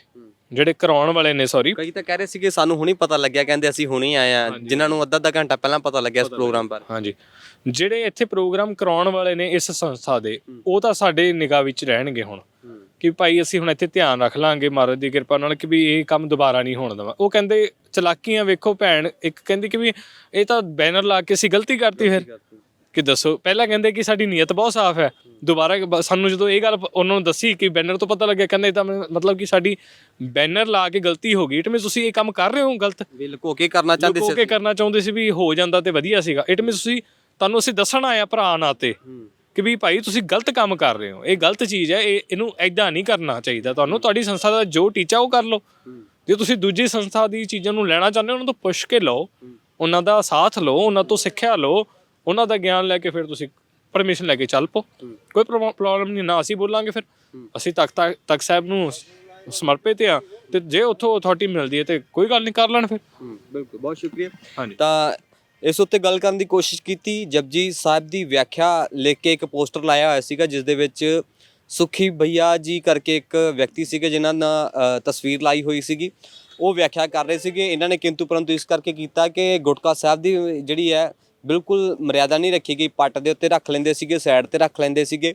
Speaker 2: ਜਿਹੜੇ ਕਰਾਉਣ ਵਾਲੇ ਨੇ ਸੌਰੀ
Speaker 1: ਕਈ ਤਾਂ ਕਹਿ ਰਹੇ ਸੀ ਕਿ ਸਾਨੂੰ ਹੁਣੀ ਪਤਾ ਲੱਗਿਆ ਕਹਿੰਦੇ ਅਸੀਂ ਹੁਣੀ ਆਏ ਆ ਜਿਨ੍ਹਾਂ ਨੂੰ ਅੱਧਾ ਅੱਧਾ ਘੰਟਾ ਪਹਿਲਾਂ ਪਤਾ ਲੱਗਿਆ ਇਸ ਪ੍ਰੋਗਰਾਮ ਬਾਰੇ।
Speaker 2: ਹਾਂਜੀ। ਜਿਹੜੇ ਇੱਥੇ ਪ੍ਰੋਗਰਾਮ ਕਰਾਉਣ ਵਾਲੇ ਨੇ ਇਸ ਸੰਸਥਾ ਦੇ ਉਹ ਤਾਂ ਸਾਡੇ ਨਿਗਾਹ ਵਿੱਚ ਰਹਿਣਗੇ ਹੁਣ। ਕਿ ਭਾਈ ਅਸੀਂ ਹੁਣ ਇੱਥੇ ਧਿਆਨ ਰੱਖ ਲਾਂਗੇ ਮਹਾਰਾਜ ਦੀ ਕਿਰਪਾ ਨਾਲ ਕਿ ਵੀ ਇਹ ਕੰਮ ਦੁਬਾਰਾ ਨਹੀਂ ਹੋਣ ਦੇਵਾਂ। ਉਹ ਕਹਿੰਦੇ ਚਲਾਕੀਆਂ ਵੇਖੋ ਭੈਣ ਇੱਕ ਕਹਿੰਦੀ ਕਿ ਵੀ ਇਹ ਤਾਂ ਬੈਨਰ ਲਾ ਕੇ ਅਸੀਂ ਗਲਤੀ ਕਰਤੀ ਫਿਰ। ਕਿ ਦੱਸੋ? ਪਹਿਲਾਂ ਕਹਿੰਦੇ ਕਿ ਸਾਡੀ ਨੀਅਤ ਬਹੁਤ ਸਾਫ਼ ਹੈ। ਦੁਬਾਰਾ ਬ- ਸਾਨੂੰ ਜਦੋਂ ਇਹ ਗੱਲ ਪ- ਉਹਨਾਂ ਨੂੰ ਦੱਸੀ ਕਿ ਬੈਨਰ ਤੋਂ ਪਤਾ ਲੱਗਿਆ ਕਹਿੰਦੇ ਇਹ ਤਾਂ ਮ- ਮਤਲਬ ਕਿ ਸਾਡੀ ਬੈਨਰ ਲਾ ਕੇ ਗਲਤੀ ਹੋ ਗਈ। ਇਟ ਮੀਨ ਤੁਸੀਂ ਇਹ ਕੰਮ ਕਰ ਰਹੇ ਹੋ ਗਲਤ।
Speaker 1: ਵੀ ਲੁਕੋ ਕੇ ਕਰਨਾ ਚਾਹੁੰਦੇ
Speaker 2: ਲੁਕੋ
Speaker 1: ਸੀ?
Speaker 2: ਕੇ ਕਰਨਾ ਚਾਹੁੰਦੇ ਸੀ ਵੀ ਹੋ ਜਾਂਦਾ ਤੇ ਵਧੀਆ ਸੀਗਾ। ਇਟ ਮੀਨ ਤੁਸੀਂ ਤੁਹਾਨੂੰ ਅਸੀਂ ਦੱਸਣ ਆਇਆ ਭਰਾ ਨਾਤੇ ਕਿ ਵੀ ਭਾਈ ਤੁਸੀਂ ਗਲਤ ਕੰਮ ਕਰ ਰਹੇ ਹੋ। ਇਹ ਗਲਤ ਚੀਜ਼ ਹੈ ਇਹ ਇਹਨੂੰ ਐਦਾਂ ਨਹੀਂ ਕਰਨਾ ਚਾਹੀਦਾ। ਤੁਹਾਨੂੰ ਤੁਹਾਡੀ ਸੰਸਥਾ ਦਾ ਜੋ ਟੀਚਾ ਉਹ ਕਰ ਲਓ। ਜੇ ਤੁਸੀਂ ਦੂਜੀ ਸੰਸਥਾ ਦੀ ਚੀਜ਼ਾਂ ਨੂੰ ਲੈਣਾ ਚਾਹੁੰਦੇ ਹੋ ਉਹਨਾਂ ਤੋਂ ਪੁੱਛ ਕੇ ਲਓ। ਉਹਨਾਂ ਦਾ ਸਾਥ ਲਓ ਉਹਨਾਂ ਤੋਂ ਸਿੱਖਿਆ ਲਓ। ਉਹਨਾਂ ਦਾ ਗਿਆਨ ਲੈ ਕੇ ਫਿਰ ਤੁਸੀਂ ਪਰਮਿਸ਼ਨ ਲੈ ਕੇ ਚੱਲ ਪੋ ਕੋਈ ਪ੍ਰੋਬਲਮ ਨਹੀਂ ਨਾ ਅਸੀਂ ਬੋਲਾਂਗੇ ਫਿਰ। ਅਸੀਂ ਤਖਤ ਤਖਤ ਸਾਹਿਬ ਨੂੰ ਸਮਰਪਿਤ ਆ ਤੇ ਜੇ ਉੱਥੋਂ ਅਥਾਰਟੀ ਮਿਲਦੀ ਹੈ ਤੇ ਕੋਈ ਗੱਲ ਨਹੀਂ ਕਰ ਲੈਣ ਫਿਰ।
Speaker 1: ਬਿਲਕੁਲ ਬਹੁਤ ਸ਼ੁਕਰੀਆ। ਤਾਂ ਇਸ ਉੱਤੇ ਗੱਲ ਕਰਨ ਦੀ ਕੋਸ਼ਿਸ਼ ਕੀਤੀ ਜਪਜੀ ਸਾਹਿਬ ਦੀ ਵਿਆਖਿਆ ਲਿਖ ਕੇ ਇੱਕ ਪੋਸਟਰ ਲਾਇਆ ਹੋਇਆ ਸੀਗਾ ਜਿਸ ਦੇ ਵਿੱਚ ਸੁਖੀ ਭਈਆ ਜੀ ਕਰਕੇ ਇੱਕ ਵਿਅਕਤੀ ਸੀਗੇ ਜਿਨ੍ਹਾਂ ਦਾ ਅ, ਤਸਵੀਰ ਲਾਈ ਹੋਈ ਸੀਗੀ। ਉਹ ਵਿਆਖਿਆ ਕਰ ਰਹੇ ਸੀਗੇ। ਇਹਨਾਂ ਨੇ ਕਿੰਤੂ ਪਰੰਤੂ ਇਸ ਕਰਕੇ ਕੀਤਾ ਕਿ ਗੁਟਕਾ ਸਾਹਿਬ ਦੀ ਜਿਹੜੀ ਹੈ ਬਿਲਕੁਲ ਮਰਿਆਦਾ ਨਹੀਂ ਰੱਖੀ ਗਈ। ਪੱਟ ਦੇ ਉੱਤੇ ਰੱਖ ਲੈਂਦੇ ਸੀਗੇ ਸਾਈਡ ਤੇ ਰੱਖ ਲੈਂਦੇ ਸੀਗੇ।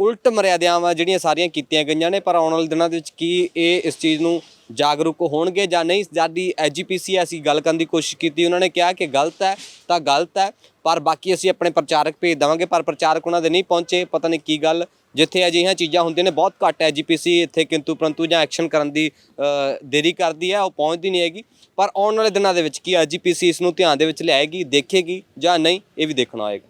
Speaker 1: ਉਲਟ ਮਰਿਆਦਾਵਾਂ ਜਿਹੜੀਆਂ ਸਾਰੀਆਂ ਕੀਤੀਆਂ ਗਈਆਂ ਨੇ, ਪਰ ਆਉਣ ਵਾਲੇ ਦਿਨਾਂ ਦੇ ਵਿੱਚ ਕੀ ਇਹ ਇਸ ਚੀਜ਼ ਨੂੰ ਜਾਗਰੂਕ ਹੋਣਗੇ ਜਾਂ ਨਹੀਂ? ਸਾਡੀ ਐਜੀਪੀਸੀ ਅਸੀਂ ਗੱਲ ਕਰਨ ਦੀ ਕੋਸ਼ਿਸ਼ ਕੀਤੀ, ਉਹਨਾਂ ਨੇ ਕਿਹਾ ਕਿ ਗਲਤ ਹੈ ਤਾਂ ਗਲਤ ਹੈ ਪਰ ਬਾਕੀ ਅਸੀਂ ਆਪਣੇ ਪ੍ਰਚਾਰਕ ਭੇਜ ਦੇਵਾਂਗੇ, ਪਰ ਪ੍ਰਚਾਰਕ ਉਹਨਾਂ ਦੇ ਨਹੀਂ ਪਹੁੰਚੇ, ਪਤਾ ਨਹੀਂ ਕੀ ਗੱਲ, ਜਿੱਥੇ ਅਜਿਹੀਆਂ ਚੀਜ਼ਾਂ ਹੁੰਦੀਆਂ ਨੇ, ਬਹੁਤ ਘੱਟ ਐਜੀਪੀਸੀ ਇੱਥੇ ਕਿੰਤੂ ਪਰੰਤੂ ਜਾਂ ਐਕਸ਼ਨ ਕਰਨ ਦੀ ਦੇਰੀ ਕਰਦੀ ਹੈ ਉਹ ਪਹੁੰਚਦੀ ਨਹੀਂ ਹੈਗੀ, ਪਰ ਆਉਣ ਵਾਲੇ ਦਿਨਾਂ ਦੇ ਵਿੱਚ ਕੀ ਐਜੀਪੀਸੀ ਇਸ ਨੂੰ ਧਿਆਨ ਦੇ ਵਿੱਚ ਲਿਆਏਗੀ, ਦੇਖੇਗੀ ਜਾਂ ਨਹੀਂ, ਇਹ ਵੀ ਦੇਖਣਾ ਹੋਏਗਾ।